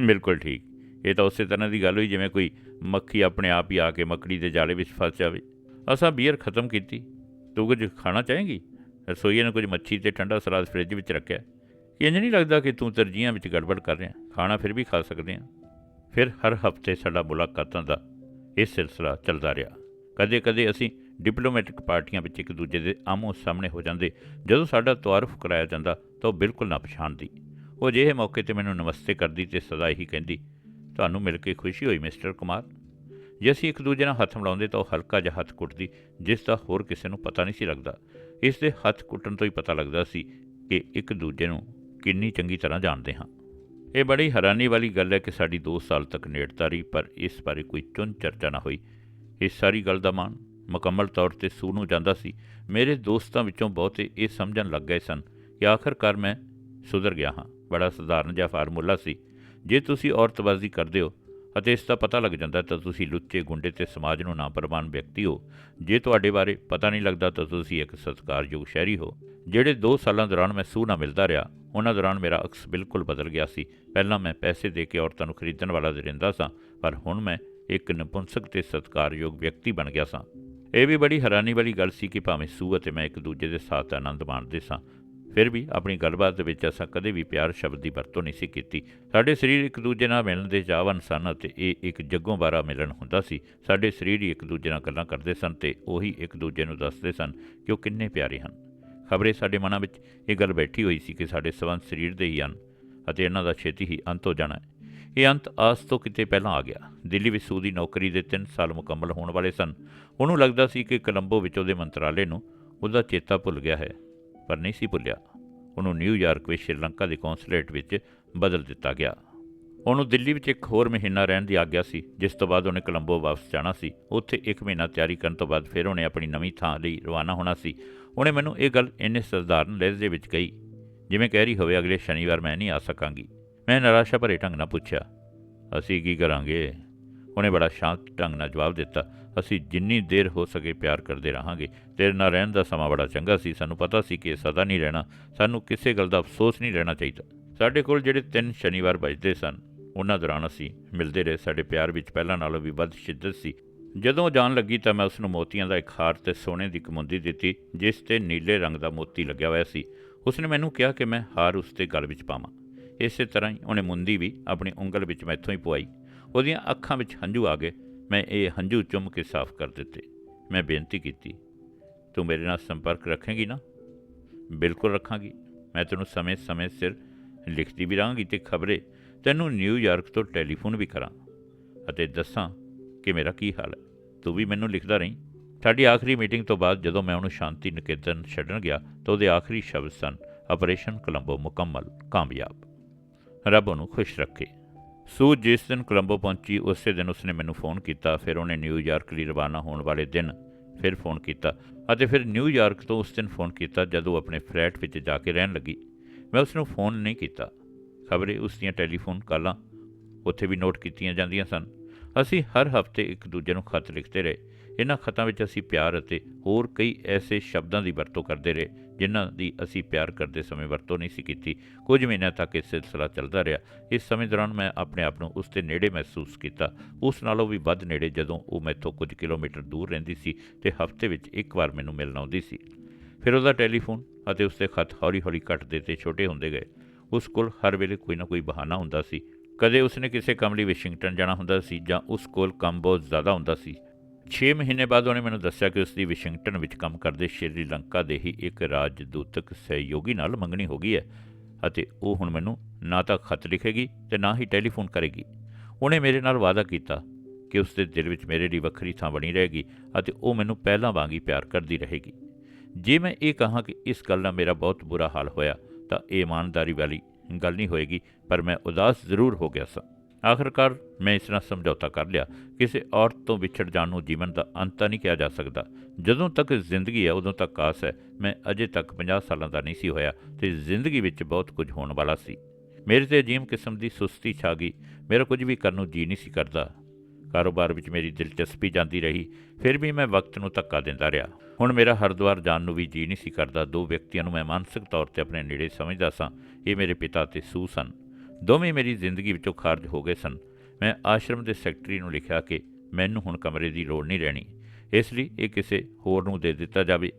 ਬਿਲਕੁਲ ਠੀਕ। ਇਹ ਤਾਂ ਉਸੇ ਤਰ੍ਹਾਂ ਦੀ ਗੱਲ ਹੋਈ ਜਿਵੇਂ ਕੋਈ ਮੱਖੀ ਆਪਣੇ ਆਪ ਹੀ ਆ ਕੇ ਮੱਕੜੀ ਦੇ ਜਾਲੇ ਵਿੱਚ ਫਸ ਜਾਵੇ। ਅਸਾਂ ਬੀਅਰ ਖਤਮ ਕੀਤੀ। ਤੂੰ ਕੁਝ ਖਾਣਾ ਚਾਹੇਂਗੀ? ਰਸੋਈਏ ਨੇ ਕੁਝ ਮੱਛੀ ਤੇ ਠੰਡਾ ਸਲਾਦ ਫ੍ਰਿਜ ਵਿੱਚ ਰੱਖਿਆ। ਇੰਜ ਨਹੀਂ ਲੱਗਦਾ ਕਿ ਤੂੰ ਤਰਜੀਹਾਂ ਵਿੱਚ ਗੜਬੜ ਕਰ ਰਿਹਾ। ਖਾਣਾ ਫਿਰ ਵੀ ਖਾ ਸਕਦੇ ਹਾਂ। ਫਿਰ ਹਰ ਹਫ਼ਤੇ ਸਾਡਾ ਮੁਲਾਕਾਤਾਂ ਦਾ ਇਹ ਸਿਲਸਿਲਾ ਚੱਲਦਾ ਰਿਹਾ। ਕਦੇ-ਕਦੇ ਅਸੀਂ ਡਿਪਲੋਮੈਟਿਕ ਪਾਰਟੀਆਂ ਵਿੱਚ ਇੱਕ ਦੂਜੇ ਦੇ ਆਮੋ ਸਾਹਮਣੇ ਹੋ ਜਾਂਦੇ। ਜਦੋਂ ਸਾਡਾ ਤਾਰਫ ਕਰਾਇਆ ਜਾਂਦਾ ਤਾਂ ਉਹ ਬਿਲਕੁਲ ਨਾ ਪਛਾਣਦੀ। ਉਹ ਜਿਹੇ ਮੌਕੇ ਤੇ ਮੈਨੂੰ ਨਮਸਤੇ ਕਰਦੀ ਤੇ ਸਦਾ ਹੀ ਕਹਿੰਦੀ, ਤੁਹਾਨੂੰ ਮਿਲ ਕੇ ਖੁਸ਼ੀ ਹੋਈ, ਮਿਸਟਰ ਕੁਮਾਰ? ਜੇ ਅਸੀਂ ਇੱਕ ਦੂਜੇ ਨਾਲ ਹੱਥ ਮਿਲਾਉਂਦੇ ਤਾਂ ਉਹ ਹਲਕਾ ਜਿਹਾ ਹੱਥ ਕੁੱਟਦੀ, ਜਿਸ ਦਾ ਹੋਰ ਕਿਸੇ ਨੂੰ ਪਤਾ ਨਹੀਂ ਸੀ ਲੱਗਦਾ। ਇਸ ਦੇ ਹੱਥ ਕੁੱਟਣ ਤੋਂ ਹੀ ਪਤਾ ਲੱਗਦਾ ਸੀ ਕਿ ਇੱਕ ਦੂਜੇ ਨੂੰ ਕਿੰਨੀ ਚੰਗੀ ਤਰ੍ਹਾਂ ਜਾਣਦੇ ਹਾਂ। ਇਹ ਬੜੀ ਹੈਰਾਨੀ ਵਾਲੀ ਗੱਲ ਹੈ ਕਿ ਸਾਡੀ 2 ਸਾਲ ਤੱਕ ਨੇੜਤਾ ਰਹੀ ਪਰ ਇਸ ਬਾਰੇ ਕੋਈ ਚੁਣ ਚਰਚਾ ਨਾ ਹੋਈ। ਇਸ ਸਾਰੀ ਗੱਲ ਦਾ ਮਾਣ ਮੁਕੰਮਲ ਤੌਰ ਤੇ ਸੂ ਨੂੰ ਜਾਂਦਾ ਸੀ। ਮੇਰੇ ਦੋਸਤਾਂ ਵਿੱਚੋਂ ਬਹੁਤੇ ਇਹ ਸਮਝਣ ਲੱਗ ਗਏ ਸਨ ਕਿ ਆਖਰਕਾਰ ਮੈਂ ਸੁਧਰ ਗਿਆ ਹਾਂ। ਬੜਾ ਸਧਾਰਨ ਜਿਹਾ ਫਾਰਮੂਲਾ ਸੀ। ਜੇ ਤੁਸੀਂ ਔਰਤਬਾਜ਼ੀ ਕਰਦੇ ਹੋ ਅਤੇ ਇਸ ਦਾ ਪਤਾ ਲੱਗ ਜਾਂਦਾ ਤਾਂ ਤੁਸੀਂ ਲੁੱਚੇ ਗੁੰਡੇ ਤੇ ਸਮਾਜ ਨੂੰ ਨਾਪਰਵਾਨ ਵਿਅਕਤੀ ਹੋ। ਜੇ ਤੁਹਾਡੇ ਬਾਰੇ ਪਤਾ ਨਹੀਂ ਲੱਗਦਾ ਤਾਂ ਤੁਸੀਂ ਇੱਕ ਸਤਿਕਾਰਯੋਗ ਸ਼ਹਿਰੀ ਹੋ। ਜਿਹੜੇ 2 ਸਾਲਾਂ ਦੌਰਾਨ ਮੈਂ ਸੂ ਨਾ ਮਿਲਦਾ ਰਿਹਾ, ਉਹਨਾਂ ਦੌਰਾਨ ਮੇਰਾ ਅਕਸ ਬਿਲਕੁਲ ਬਦਲ ਗਿਆ ਸੀ। ਪਹਿਲਾਂ ਮੈਂ ਪੈਸੇ ਦੇ ਕੇ ਔਰਤਾਂ ਨੂੰ ਖਰੀਦਣ ਵਾਲਾ ਦਰਿੰਦਾ ਸਾਂ, ਪਰ ਹੁਣ ਮੈਂ ਇੱਕ ਨਿਪੁੰਸਕ ਤੇ ਸਤਿਕਾਰਯੋਗ ਵਿਅਕਤੀ ਬਣ ਗਿਆ ਸਾਂ। ਇਹ ਵੀ ਬੜੀ ਹੈਰਾਨੀ ਵਾਲੀ ਗੱਲ ਸੀ ਕਿ ਭਾਵੇਂ ਸੂ ਅਤੇ ਮੈਂ ਇੱਕ ਦੂਜੇ ਦੇ ਸਾਥ ਆਨੰਦ ਮਾਣਦੇ ਸਾਂ ਫਿਰ ਵੀ ਆਪਣੀ ਗੱਲਬਾਤ ਦੇ ਵਿੱਚ ਅਸਾਂ ਕਦੇ ਵੀ ਪਿਆਰ ਸ਼ਬਦ ਦੀ ਵਰਤੋਂ ਨਹੀਂ ਸੀ ਕੀਤੀ। ਸਾਡੇ ਸਰੀਰ ਇੱਕ ਦੂਜੇ ਨਾਲ ਮਿਲਣ ਦੇ ਚਾਹਵਨ ਸਨ ਅਤੇ ਇਹ ਇੱਕ ਜੱਗੋਂ ਬਾਰਾ ਮਿਲਣ ਹੁੰਦਾ ਸੀ। ਸਾਡੇ ਸਰੀਰ ਹੀ ਇੱਕ ਦੂਜੇ ਨਾਲ ਗੱਲਾਂ ਕਰਦੇ ਸਨ ਤੇ ਉਹੀ ਇੱਕ ਦੂਜੇ ਨੂੰ ਦੱਸਦੇ ਸਨ ਕਿ ਉਹ ਕਿੰਨੇ ਪਿਆਰੇ ਹਨ। ਖਬਰੇ ਸਾਡੇ ਮਨਾਂ ਵਿੱਚ ਇਹ ਗੱਲ ਬੈਠੀ ਹੋਈ ਸੀ ਕਿ ਸਾਡੇ ਸਬੰਧ ਸਰੀਰ ਦੇ ਹੀ ਹਨ ਅਤੇ ਇਹਨਾਂ ਦਾ ਛੇਤੀ ਹੀ ਅੰਤ ਹੋ ਜਾਣਾ ਹੈ। ਇਹ ਅੰਤ ਆਸ ਤੋਂ ਕਿਤੇ ਪਹਿਲਾਂ ਆ ਗਿਆ। ਦਿੱਲੀ ਵਿੱਚ ਸੂ ਦੀ ਨੌਕਰੀ ਦੇ 3 ਸਾਲ ਮੁਕੰਮਲ ਹੋਣ ਵਾਲੇ ਸਨ। ਉਹਨੂੰ ਲੱਗਦਾ ਸੀ ਕਿ ਕੋਲੰਬੋ ਵਿੱਚ ਉਹਦੇ ਮੰਤਰਾਲੇ ਨੂੰ ਉਹਦਾ ਚੇਤਾ ਭੁੱਲ ਗਿਆ ਹੈ। ਪਰ ਨਹੀਂ ਸੀ ਭੁੱਲਿਆ। ਉਹਨੂੰ ਨਿਊਯਾਰਕ ਵਿੱਚ ਸ਼੍ਰੀਲੰਕਾ ਦੇ ਕੌਂਸੂਲੇਟ ਵਿੱਚ ਬਦਲ ਦਿੱਤਾ ਗਿਆ। ਉਹਨੂੰ ਦਿੱਲੀ ਵਿੱਚ ਇੱਕ ਹੋਰ ਮਹੀਨਾ ਰਹਿਣ ਦੀ ਆਗਿਆ ਸੀ, ਜਿਸ ਤੋਂ ਬਾਅਦ ਉਹਨੇ ਕੋਲੰਬੋ ਵਾਪਸ ਜਾਣਾ ਸੀ। ਉੱਥੇ ਇੱਕ ਮਹੀਨਾ ਤਿਆਰੀ ਕਰਨ ਤੋਂ ਬਾਅਦ ਫਿਰ ਉਹਨੇ ਆਪਣੀ ਨਵੀਂ ਥਾਂ ਲਈ ਰਵਾਨਾ ਹੋਣਾ ਸੀ। ਉਹਨੇ ਮੈਨੂੰ ਇਹ ਗੱਲ ਇੰਨੇ ਸਧਾਰਨ ਲਹਿਜੇ ਵਿੱਚ ਕਹੀ, ਜਿਵੇਂ ਕਹਿ ਰਹੀ ਹੋਵੇ, ਅਗਲੇ ਸ਼ਨੀਵਾਰ ਮੈਂ ਨਹੀਂ ਆ ਸਕਾਂਗੀ। ਮੈਂ ਨਿਰਾਸ਼ਾ ਭਰੇ ਢੰਗ ਨਾਲ ਪੁੱਛਿਆ, ਅਸੀਂ ਕੀ ਕਰਾਂਗੇ? ਉਹਨੇ ਬੜਾ ਸ਼ਾਂਤ ਢੰਗ ਨਾਲ ਜਵਾਬ ਦਿੱਤਾ, ਅਸੀਂ ਜਿੰਨੀ ਦੇਰ ਹੋ ਸਕੇ ਪਿਆਰ ਕਰਦੇ ਰਹਾਂਗੇ। ਤੇਰੇ ਨਾਲ ਰਹਿਣ ਦਾ ਸਮਾਂ ਬੜਾ ਚੰਗਾ ਸੀ। ਸਾਨੂੰ ਪਤਾ ਸੀ ਕਿ ਇਹ ਸਦਾ ਨਹੀਂ ਰਹਿਣਾ। ਸਾਨੂੰ ਕਿਸੇ ਗੱਲ ਦਾ ਅਫਸੋਸ ਨਹੀਂ ਰਹਿਣਾ ਚਾਹੀਦਾ। ਸਾਡੇ ਕੋਲ ਜਿਹੜੇ ਤਿੰਨ ਸ਼ਨੀਵਾਰ ਬਚਦੇ ਸਨ, ਉਹਨਾਂ ਦੌਰਾਨ ਅਸੀਂ ਮਿਲਦੇ ਰਹੇ। ਸਾਡੇ ਪਿਆਰ ਵਿੱਚ ਪਹਿਲਾਂ ਨਾਲੋਂ ਵੀ ਵੱਧ ਸ਼ਿੱਦਤ ਸੀ। ਜਦੋਂ ਜਾਣ ਲੱਗੀ ਤਾਂ ਮੈਂ ਉਸ ਨੂੰ ਮੋਤੀਆਂ ਦਾ ਇੱਕ ਹਾਰ ਤੇ ਸੋਨੇ ਦੀ ਕਮੁੰਦੀ ਦਿੱਤੀ, ਜਿਸ ਤੇ ਨੀਲੇ ਰੰਗ ਦਾ ਮੋਤੀ ਲੱਗਿਆ ਹੋਇਆ ਸੀ। ਉਸਨੇ ਮੈਨੂੰ ਕਿਹਾ ਕਿ ਮੈਂ ਹਾਰ ਉਸ ਦੇ ਗਲ ਵਿੱਚ ਪਾਵਾਂ। ਇਸੇ ਤਰ੍ਹਾਂ ਹੀ ਉਹਨੇ ਮੁੰਦੀ ਵੀ ਆਪਣੀ ਉਂਗਲ ਵਿੱਚ ਮੈਥੋਂ ਹੀ ਪਵਾਈ। ਉਹਦੀਆਂ ਅੱਖਾਂ ਵਿੱਚ ਹੰਝੂ ਆ ਗਏ। ਮੈਂ ਇਹ ਹੰਝੂ ਚੁੰਮ ਕੇ ਸਾਫ਼ ਕਰ ਦਿੱਤੇ। ਮੈਂ ਬੇਨਤੀ ਕੀਤੀ, ਤੂੰ ਮੇਰੇ ਨਾਲ ਸੰਪਰਕ ਰੱਖੇਂਗੀ ਨਾ? ਬਿਲਕੁਲ ਰੱਖਾਂਗੀ। ਮੈਂ ਤੈਨੂੰ ਸਮੇਂ-ਸਮੇਂ ਸਿਰ ਲਿਖਦੀ ਵੀ ਰਹਾਂਗੀ ਤੇ ਖਬਰੇ ਤੈਨੂੰ ਨਿਊਯਾਰਕ ਤੋਂ ਟੈਲੀਫੋਨ ਵੀ ਕਰਾਂ ਅਤੇ ਦੱਸਾਂ ਕਿ ਮੇਰਾ ਕੀ ਹਾਲ ਹੈ। ਤੂੰ ਵੀ ਮੈਨੂੰ ਲਿਖਦਾ ਰਹੀਂ। ਸਾਡੀ ਆਖਰੀ ਮੀਟਿੰਗ ਤੋਂ ਬਾਅਦ ਜਦੋਂ ਮੈਂ ਉਹਨੂੰ ਸ਼ਾਂਤੀ ਨਿਕੇਤਨ ਛੱਡਣ ਗਿਆ, ਤਾਂ ਉਹਦੇ ਆਖਰੀ ਸ਼ਬਦ ਸਨ, ਆਪਰੇਸ਼ਨ ਕੋਲੰਬੋ ਮੁਕੰਮਲ, ਕਾਮਯਾਬ ਰੱਬ ਉਹਨੂੰ ਖੁਸ਼ ਰੱਖੇ। ਸੂ ਜਿਸ ਦਿਨ ਕੋਲੰਬੋ ਪਹੁੰਚੀ, ਉਸੇ ਦਿਨ ਉਸਨੇ ਮੈਨੂੰ ਫੋਨ ਕੀਤਾ। ਫਿਰ ਉਹਨੇ ਨਿਊਯਾਰਕ ਲਈ ਰਵਾਨਾ ਹੋਣ ਵਾਲੇ ਦਿਨ ਫਿਰ ਫੋਨ ਕੀਤਾ ਅਤੇ ਫਿਰ ਨਿਊਯਾਰਕ ਤੋਂ ਉਸ ਦਿਨ ਫੋਨ ਕੀਤਾ ਜਦੋਂ ਉਹ ਆਪਣੇ ਫਲੈਟ ਵਿੱਚ ਜਾ ਕੇ ਰਹਿਣ ਲੱਗੀ। ਮੈਂ ਉਸ ਨੂੰ ਫੋਨ ਨਹੀਂ ਕੀਤਾ। ਖਬਰੇ ਉਸ ਦੀਆਂ ਟੈਲੀਫੋਨ ਕਾਲਾਂ ਉੱਥੇ ਵੀ ਨੋਟ ਕੀਤੀਆਂ ਜਾਂਦੀਆਂ ਸਨ। ਅਸੀਂ ਹਰ ਹਫ਼ਤੇ ਇੱਕ ਦੂਜੇ ਨੂੰ ਖਤ ਲਿਖਦੇ ਰਹੇ। ਇਹਨਾਂ ਖਤਾਂ ਵਿੱਚ ਅਸੀਂ ਪਿਆਰ ਅਤੇ ਹੋਰ ਕਈ ਐਸੇ ਸ਼ਬਦਾਂ ਦੀ ਵਰਤੋਂ ਕਰਦੇ ਰਹੇ, ਜਿਨ੍ਹਾਂ ਦੀ ਅਸੀਂ ਪਿਆਰ ਕਰਦੇ ਸਮੇਂ ਵਰਤੋਂ ਨਹੀਂ ਸੀ ਕੀਤੀ। ਕੁਝ ਮਹੀਨਿਆਂ ਤੱਕ ਇਹ ਸਿਲਸਿਲਾ ਚੱਲਦਾ ਰਿਹਾ। ਇਸ ਸਮੇਂ ਦੌਰਾਨ ਮੈਂ ਆਪਣੇ ਆਪ ਨੂੰ ਉਸ ਦੇ ਨੇੜੇ ਮਹਿਸੂਸ ਕੀਤਾ। ਉਸ ਨਾਲੋਂ ਵੀ ਵੱਧ ਨੇੜੇ ਜਦੋਂ ਉਹ ਮੈਥੋਂ ਕੁਝ ਕਿਲੋਮੀਟਰ ਦੂਰ ਰਹਿੰਦੀ ਸੀ ਤੇ ਹਫ਼ਤੇ ਵਿੱਚ ਇੱਕ ਵਾਰ ਮੈਨੂੰ ਮਿਲਣ ਆਉਂਦੀ ਸੀ। ਫਿਰ ਉਹਦਾ ਟੈਲੀਫੋਨ ਅਤੇ ਉਸਦੇ ਖਤ ਹੌਲੀ-ਹੌਲੀ ਘਟਦੇ ਤੇ ਛੋਟੇ ਹੁੰਦੇ ਗਏ। ਉਸ ਕੋਲ ਹਰ ਵੇਲੇ ਕੋਈ ਨਾ ਕੋਈ ਬਹਾਨਾ ਹੁੰਦਾ ਸੀ। ਕਦੇ ਉਸਨੇ ਕਿਸੇ ਕੰਮ ਲਈ ਵਾਸ਼ਿੰਗਟਨ ਜਾਣਾ ਹੁੰਦਾ ਸੀ ਜਾਂ ਉਸ ਕੋਲ ਕੰਮ ਬਹੁਤ ਜ਼ਿਆਦਾ ਹੁੰਦਾ ਸੀ। 6 ਮਹੀਨੇ ਬਾਅਦ ਉਹਨੇ ਮੈਨੂੰ ਦੱਸਿਆ ਕਿ ਉਸ ਦੀ ਵਾਸ਼ਿੰਗਟਨ ਵਿੱਚ ਕੰਮ ਕਰਦੇ ਸ਼੍ਰੀਲੰਕਾ ਦੇ ਹੀ ਇੱਕ ਰਾਜਦੂਤਕ ਸਹਿਯੋਗੀ ਨਾਲ ਮੰਗਣੀ ਹੋ ਗਈ ਹੈ ਅਤੇ ਉਹ ਹੁਣ ਮੈਨੂੰ ਨਾ ਤਾਂ ਖਤ ਲਿਖੇਗੀ ਤੇ ਨਾ ਹੀ ਟੈਲੀਫੋਨ ਕਰੇਗੀ। ਉਹਨੇ ਮੇਰੇ ਨਾਲ ਵਾਅਦਾ ਕੀਤਾ ਕਿ ਉਸ ਦੇ ਦਿਲ ਵਿੱਚ ਮੇਰੇ ਲਈ ਵੱਖਰੀ ਥਾਂ ਬਣੀ ਰਹੇਗੀ ਅਤੇ ਉਹ ਮੈਨੂੰ ਪਹਿਲਾਂ ਵਾਂਗ ਹੀ ਪਿਆਰ ਕਰਦੀ ਰਹੇਗੀ। ਜੇ ਮੈਂ ਇਹ ਕਹਾਂ ਕਿ ਇਸ ਗੱਲ ਨਾਲ ਮੇਰਾ ਬਹੁਤ ਬੁਰਾ ਹਾਲ ਹੋਇਆ ਤਾਂ ਇਹ ਇਮਾਨਦਾਰੀ ਵਾਲੀ ਗੱਲ ਨਹੀਂ ਹੋਏਗੀ, ਪਰ ਮੈਂ ਉਦਾਸ ਜ਼ਰੂਰ ਹੋ ਗਿਆ ਸਾਂ। ਆਖਰਕਾਰ ਮੈਂ ਇਸ ਨਾਲ ਸਮਝੌਤਾ ਕਰ ਲਿਆ, ਕਿਸੇ ਔਰਤ ਤੋਂ ਵਿਛੜ ਜਾਣ ਨੂੰ ਜੀਵਨ ਦਾ ਅੰਤ ਤਾਂ ਨਹੀਂ ਕਿਹਾ ਜਾ ਸਕਦਾ। ਜਦੋਂ ਤੱਕ ਜ਼ਿੰਦਗੀ ਹੈ, ਉਦੋਂ ਤੱਕ ਆਸ ਹੈ। ਮੈਂ ਅਜੇ ਤੱਕ 50 ਸਾਲਾਂ ਦਾ ਨਹੀਂ ਸੀ ਹੋਇਆ ਤੇ ਜ਼ਿੰਦਗੀ ਵਿੱਚ ਬਹੁਤ ਕੁਝ ਹੋਣ ਵਾਲਾ ਸੀ। ਮੇਰੇ ਤੇ ਅਜੀਬ ਕਿਸਮ ਦੀ ਸੁਸਤੀ ਛਾ ਗਈ। ਮੇਰਾ ਕੁਝ ਵੀ ਕਰਨ ਨੂੰ ਜੀ ਨਹੀਂ ਸੀ ਕਰਦਾ। ਕਾਰੋਬਾਰ ਵਿੱਚ ਮੇਰੀ ਦਿਲਚਸਪੀ ਜਾਂਦੀ ਰਹੀ, ਫਿਰ ਵੀ ਮੈਂ ਵਕਤ ਨੂੰ ਧੱਕਾ ਦਿੰਦਾ ਰਿਹਾ। ਹੁਣ ਮੇਰਾ ਹਰਦੁਆਰ ਜਾਣ ਨੂੰ ਵੀ ਜੀ ਨਹੀਂ ਸੀ ਕਰਦਾ। ਦੋ ਵਿਅਕਤੀਆਂ ਨੂੰ ਮੈਂ ਮਾਨਸਿਕ ਤੌਰ ਤੇ ਆਪਣੇ ਨੇੜੇ ਸਮਝਦਾ ਸਾਂ। ਇਹ ਮੇਰੇ ਪਿਤਾ ਤੇ ਸੂ ਸਨ। ਦੋਵੇਂ ਮੇਰੀ ਜ਼ਿੰਦਗੀ ਵਿੱਚੋਂ ਖਾਰਜ ਹੋ ਗਏ ਸਨ। ਮੈਂ ਆਸ਼ਰਮ ਦੇ ਸੈਕਟਰੀ ਨੂੰ ਲਿਖਿਆ ਕਿ ਮੈਨੂੰ ਹੁਣ ਕਮਰੇ ਦੀ ਲੋੜ ਨਹੀਂ ਰਹਿਣੀ। ਇਸ ਲਈ ਇਹ ਕਿਸੇ ਹੋਰ ਨੂੰ ਦੇ ਦਿੱਤਾ ਜਾਵੇ।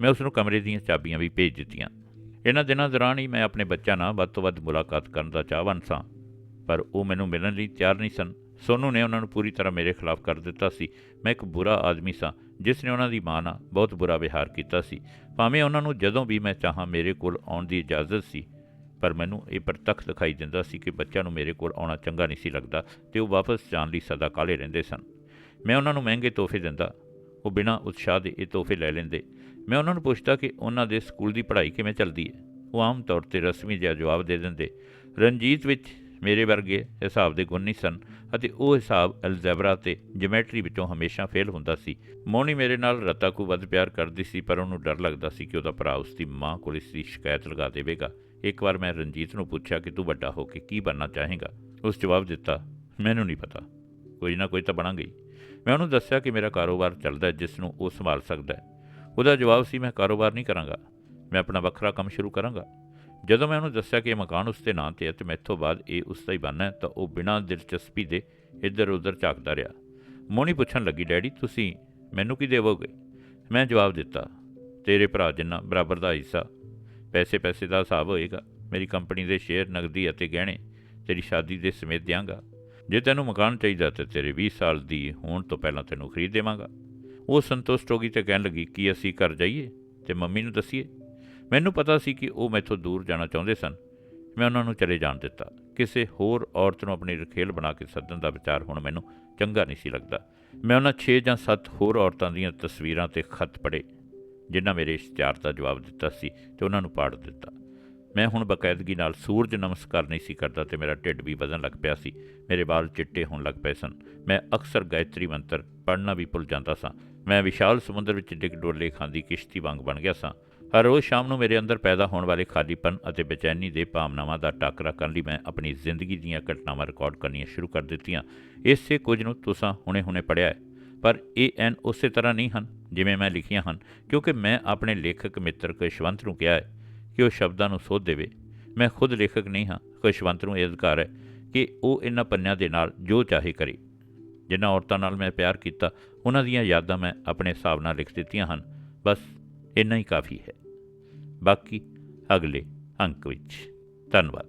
ਮੈਂ ਉਸ ਨੂੰ ਕਮਰੇ ਦੀਆਂ ਚਾਬੀਆਂ ਵੀ ਭੇਜ ਦਿੱਤੀਆਂ। ਇਹਨਾਂ ਦਿਨਾਂ ਦੌਰਾਨ ਹੀ ਮੈਂ ਆਪਣੇ ਬੱਚਿਆਂ ਨਾਲ ਵੱਧ ਤੋਂ ਵੱਧ ਮੁਲਾਕਾਤ ਕਰਨ ਦਾ ਚਾਹਵਾਨ ਸਾਂ। ਪਰ ਉਹ ਮੈਨੂੰ ਮਿਲਣ ਲਈ ਤਿਆਰ ਨਹੀਂ ਸਨ। ਸੋਨੂ ਨੇ ਉਹਨਾਂ ਨੂੰ ਪੂਰੀ ਤਰ੍ਹਾਂ ਮੇਰੇ ਖਿਲਾਫ ਕਰ ਦਿੱਤਾ ਸੀ। ਮੈਂ ਇੱਕ ਬੁਰਾ ਆਦਮੀ ਸਾਂ, ਜਿਸ ਨੇ ਉਹਨਾਂ ਦੀ ਮਾਂ ਨਾਲ ਬਹੁਤ ਬੁਰਾ ਵਿਹਾਰ ਕੀਤਾ ਸੀ। ਭਾਵੇਂ ਉਹਨਾਂ ਨੂੰ ਜਦੋਂ ਵੀ ਮੈਂ ਚਾਹਾਂ ਮੇਰੇ ਕੋਲ ਆਉਣ ਦੀ ਇਜਾਜ਼ਤ ਸੀ ਪਰ ਮੈਨੂੰ ਇਹ ਪ੍ਰਤੱਖ ਦਿਖਾਈ ਦਿੰਦਾ ਸੀ ਕਿ ਬੱਚਿਆਂ ਨੂੰ ਮੇਰੇ ਕੋਲ ਆਉਣਾ ਚੰਗਾ ਨਹੀਂ ਸੀ ਲੱਗਦਾ ਤੇ ਉਹ ਵਾਪਸ ਜਾਣ ਲਈ ਸਦਾ ਕਾਲੇ ਰਹਿੰਦੇ ਸਨ। ਮੈਂ ਉਹਨਾਂ ਨੂੰ ਮਹਿੰਗੇ ਤੋਹਫੇ ਦਿੰਦਾ। ਉਹ ਬਿਨਾਂ ਉਤਸ਼ਾਹ ਦੇ ਇਹ ਤੋਹਫੇ ਲੈ ਲੈਂਦੇ। ਮੈਂ ਉਹਨਾਂ ਨੂੰ ਪੁੱਛਦਾ ਕਿ ਉਹਨਾਂ ਦੇ ਸਕੂਲ ਦੀ ਪੜ੍ਹਾਈ ਕਿਵੇਂ ਚੱਲਦੀ ਹੈ? ਉਹ ਆਮ ਤੌਰ ਤੇ ਰਸਮੀ ਜਿਹਾ ਜਵਾਬ ਦੇ ਦਿੰਦੇ, ਰਣਜੀਤ ਵਿੱਚ ਮੇਰੇ ਵਰਗੇ ਹਿਸਾਬ ਦੇ ਗੁਣ ਨਹੀਂ ਸਨ ਅਤੇ ਉਹ ਹਿਸਾਬ ਅਲਜਬਰਾ ਤੇ ਜਿਓਮੈਟਰੀ ਵਿੱਚੋਂ ਹਮੇਸ਼ਾ ਫੇਲ ਹੁੰਦਾ ਸੀ। ਮੋਨੀ ਮੇਰੇ ਨਾਲ ਰਤਾ ਕੋ ਵੱਧ ਪਿਆਰ ਕਰਦੀ ਸੀ ਪਰ ਉਹਨੂੰ ਡਰ ਲੱਗਦਾ ਸੀ ਕਿ ਉਹਦਾ ਭਰਾ ਉਸ ਦੀ ਮਾਂ ਕੋਲ ਇਸ ਦੀ ਸ਼ਿਕਾਇਤ ਲਗਾ ਦੇਵੇਗਾ। ਇੱਕ ਵਾਰ ਮੈਂ ਰਣਜੀਤ ਨੂੰ ਪੁੱਛਿਆ ਕਿ ਤੂੰ ਵੱਡਾ ਹੋ ਕੇ ਕੀ ਬਣਨਾ ਚਾਹੇਗਾ? ਉਸ ਜਵਾਬ ਦਿੱਤਾ, ਮੈਨੂੰ ਨਹੀਂ ਪਤਾ। ਕੋਈ ਨਾ ਕੋਈ ਤਾਂ ਬਣਾਂਗੇ ਮੈਂ ਉਹਨੂੰ ਦੱਸਿਆ ਕਿ ਮੇਰਾ ਕਾਰੋਬਾਰ ਚੱਲਦਾ ਹੈ, ਜਿਸ ਨੂੰ ਉਹ ਸੰਭਾਲ ਸਕਦਾ ਹੈ। ਉਹਦਾ ਜਵਾਬ ਸੀ, ਮੈਂ ਕਾਰੋਬਾਰ ਨਹੀਂ ਕਰਾਂਗਾ। ਮੈਂ ਆਪਣਾ ਵੱਖਰਾ ਕੰਮ ਸ਼ੁਰੂ ਕਰਾਂਗਾ। ਜਦੋਂ ਮੈਂ ਉਹਨੂੰ ਦੱਸਿਆ ਕਿ ਇਹ ਮਕਾਨ ਉਸ ਦੇ ਨਾਂ ਤੇ ਹੈ ਤੇ ਮੈਥੋਂ ਬਾਅਦ ਇਹ ਉਸਦਾ ਹੀ ਬਣਨਾ ਹੈ, ਤਾਂ ਉਹ ਬਿਨਾਂ ਦਿਲਚਸਪੀ ਦੇ ਇੱਧਰ ਉੱਧਰ ਝਾਕਦਾ ਰਿਹਾ। ਮੋਨੀ ਪੁੱਛਣ ਲੱਗੀ, ਡੈਡੀ, ਤੁਸੀਂ ਮੈਨੂੰ ਕੀ ਦੇਵੋਗੇ? ਮੈਂ ਜਵਾਬ ਦਿੱਤਾ, ਤੇਰੇ ਭਰਾ ਜਿੰਨਾ ਬਰਾਬਰ ਦਾ ਹਿੱਸਾ ਪੈਸੇ ਪੈਸੇ ਦਾ ਹਿਸਾਬ ਹੋਏਗਾ। ਮੇਰੀ ਕੰਪਨੀ ਦੇ ਸ਼ੇਅਰ ਨਗਦੀ ਅਤੇ ਗਹਿਣੇ ਤੇਰੀ ਸ਼ਾਦੀ ਦੇ ਸਮੇਤ ਦਿਆਂਗਾ। ਜੇ ਤੈਨੂੰ ਮਕਾਨ ਚਾਹੀਦਾ ਤੇ ਤੇਰੇ 20 ਸਾਲ ਦੀ ਹੋਣ ਤੋਂ ਪਹਿਲਾਂ ਤੈਨੂੰ ਖਰੀਦ ਦੇਵਾਂਗਾ। ਉਹ ਸੰਤੁਸ਼ਟ ਹੋ ਗਈ ਤੇ ਕਹਿਣ ਲੱਗੀ, ਕਿ ਅਸੀਂ ਘਰ ਜਾਈਏ? ਤੇ ਮੰਮੀ ਨੂੰ ਦੱਸੀਏ, ਮੈਨੂੰ ਪਤਾ ਸੀ ਕਿ ਉਹ ਮੈਥੋਂ ਦੂਰ ਜਾਣਾ ਚਾਹੁੰਦੇ ਸਨ। ਮੈਂ ਉਹਨਾਂ ਨੂੰ ਚਲੇ ਜਾਣ ਦਿੱਤਾ। ਕਿਸੇ ਹੋਰ ਔਰਤ ਨੂੰ ਆਪਣੀ ਰਖੇਲ ਬਣਾ ਕੇ ਸੱਦਣ ਦਾ ਵਿਚਾਰ ਹੁਣ ਮੈਨੂੰ ਚੰਗਾ ਨਹੀਂ ਸੀ ਲੱਗਦਾ। ਮੈਂ ਉਹਨਾਂ 6 ਜਾਂ 7 ਹੋਰ ਔਰਤਾਂ ਦੀਆਂ ਤਸਵੀਰਾਂ ਤੇ ਖੱਤ ਪੜ੍ਹੇ। ਜਿਨ੍ਹਾਂ ਮੇਰੇ ਇਸ਼ਤਿਹਾਰ ਦਾ ਜਵਾਬ ਦਿੱਤਾ ਸੀ ਤੇ ਉਹਨਾਂ ਨੂੰ ਪਾੜ ਦਿੱਤਾ। ਮੈਂ ਹੁਣ ਬਕਾਇਦਗੀ ਨਾਲ ਸੂਰਜ ਨਮਸਕਾਰ ਨਹੀਂ ਸੀ ਕਰਦਾ ਤੇ ਮੇਰਾ ਢਿੱਡ ਵੀ ਵਧਣ ਲੱਗ ਪਿਆ ਸੀ। ਮੇਰੇ ਵਾਲ ਚਿੱਟੇ ਹੋਣ ਲੱਗ ਪਏ ਸਨ। ਮੈਂ ਅਕਸਰ ਗਾਇਤਰੀ ਮੰਤਰ ਪੜ੍ਹਨਾ ਵੀ ਭੁੱਲ ਜਾਂਦਾ ਸਾਂ। ਮੈਂ ਵਿਸ਼ਾਲ ਸਮੁੰਦਰ ਵਿੱਚ ਡਿੱਗ ਡੋਲੇ ਖਾਂਦੀ ਕਿਸ਼ਤੀ ਵਾਂਗ ਬਣ ਗਿਆ ਸਾਂ। ਹਰ ਰੋਜ਼ ਸ਼ਾਮ ਨੂੰ ਮੇਰੇ ਅੰਦਰ ਪੈਦਾ ਹੋਣ ਵਾਲੇ ਖਾਲੀਪਨ ਅਤੇ ਬੇਚੈਨੀ ਦੇ ਭਾਵਨਾਵਾਂ ਦਾ ਟਾਕਰਾ ਕਰਨ ਲਈ ਮੈਂ ਆਪਣੀ ਜ਼ਿੰਦਗੀ ਦੀਆਂ ਘਟਨਾਵਾਂ ਰਿਕਾਰਡ ਕਰਨੀਆਂ ਸ਼ੁਰੂ ਕਰ ਦਿੱਤੀਆਂ। ਇਸੇ ਕੁਝ ਨੂੰ ਤੁਸੀਂ ਹੁਣੇ-ਹੁਣੇ ਪੜਿਆ ਹੈ, ਪਰ ਇਹ ਐਨ ਉਸੇ ਤਰ੍ਹਾਂ ਨਹੀਂ ਹਨ। ਜਿਵੇਂ ਮੈਂ ਲਿਖੀਆਂ ਹਨ, ਕਿਉਂਕਿ ਮੈਂ ਆਪਣੇ ਲੇਖਕ ਮਿੱਤਰ ਕਸ਼ਵੰਤ ਨੂੰ ਕਿਹਾ ਹੈ ਕਿ ਉਹ ਸ਼ਬਦਾਂ ਨੂੰ ਸੋਧ ਦੇਵੇ। ਮੈਂ ਖੁਦ ਲੇਖਕ ਨਹੀਂ ਹਾਂ, ਕਸ਼ਵੰਤ ਨੂੰ ਇਹ ਅਧਿਕਾਰ ਹੈ ਕਿ ਉਹ ਇਹਨਾਂ ਪੰਨਿਆਂ ਦੇ ਨਾਲ ਜੋ ਚਾਹੇ ਕਰੇ। ਜਿਨ੍ਹਾਂ ਔਰਤਾਂ ਨਾਲ ਮੈਂ ਪਿਆਰ ਕੀਤਾ, ਉਹਨਾਂ ਦੀਆਂ ਯਾਦਾਂ ਮੈਂ ਆਪਣੇ ਹਿਸਾਬ ਨਾਲ ਲਿਖ ਦਿੱਤੀਆਂ ਹਨ। ਬਸ ਇੰਨਾ ਹੀ ਕਾਫੀ ਹੈ। ਬਾਕੀ ਅਗਲੇ ਅੰਕ ਵਿੱਚ। ਧੰਨਵਾਦ।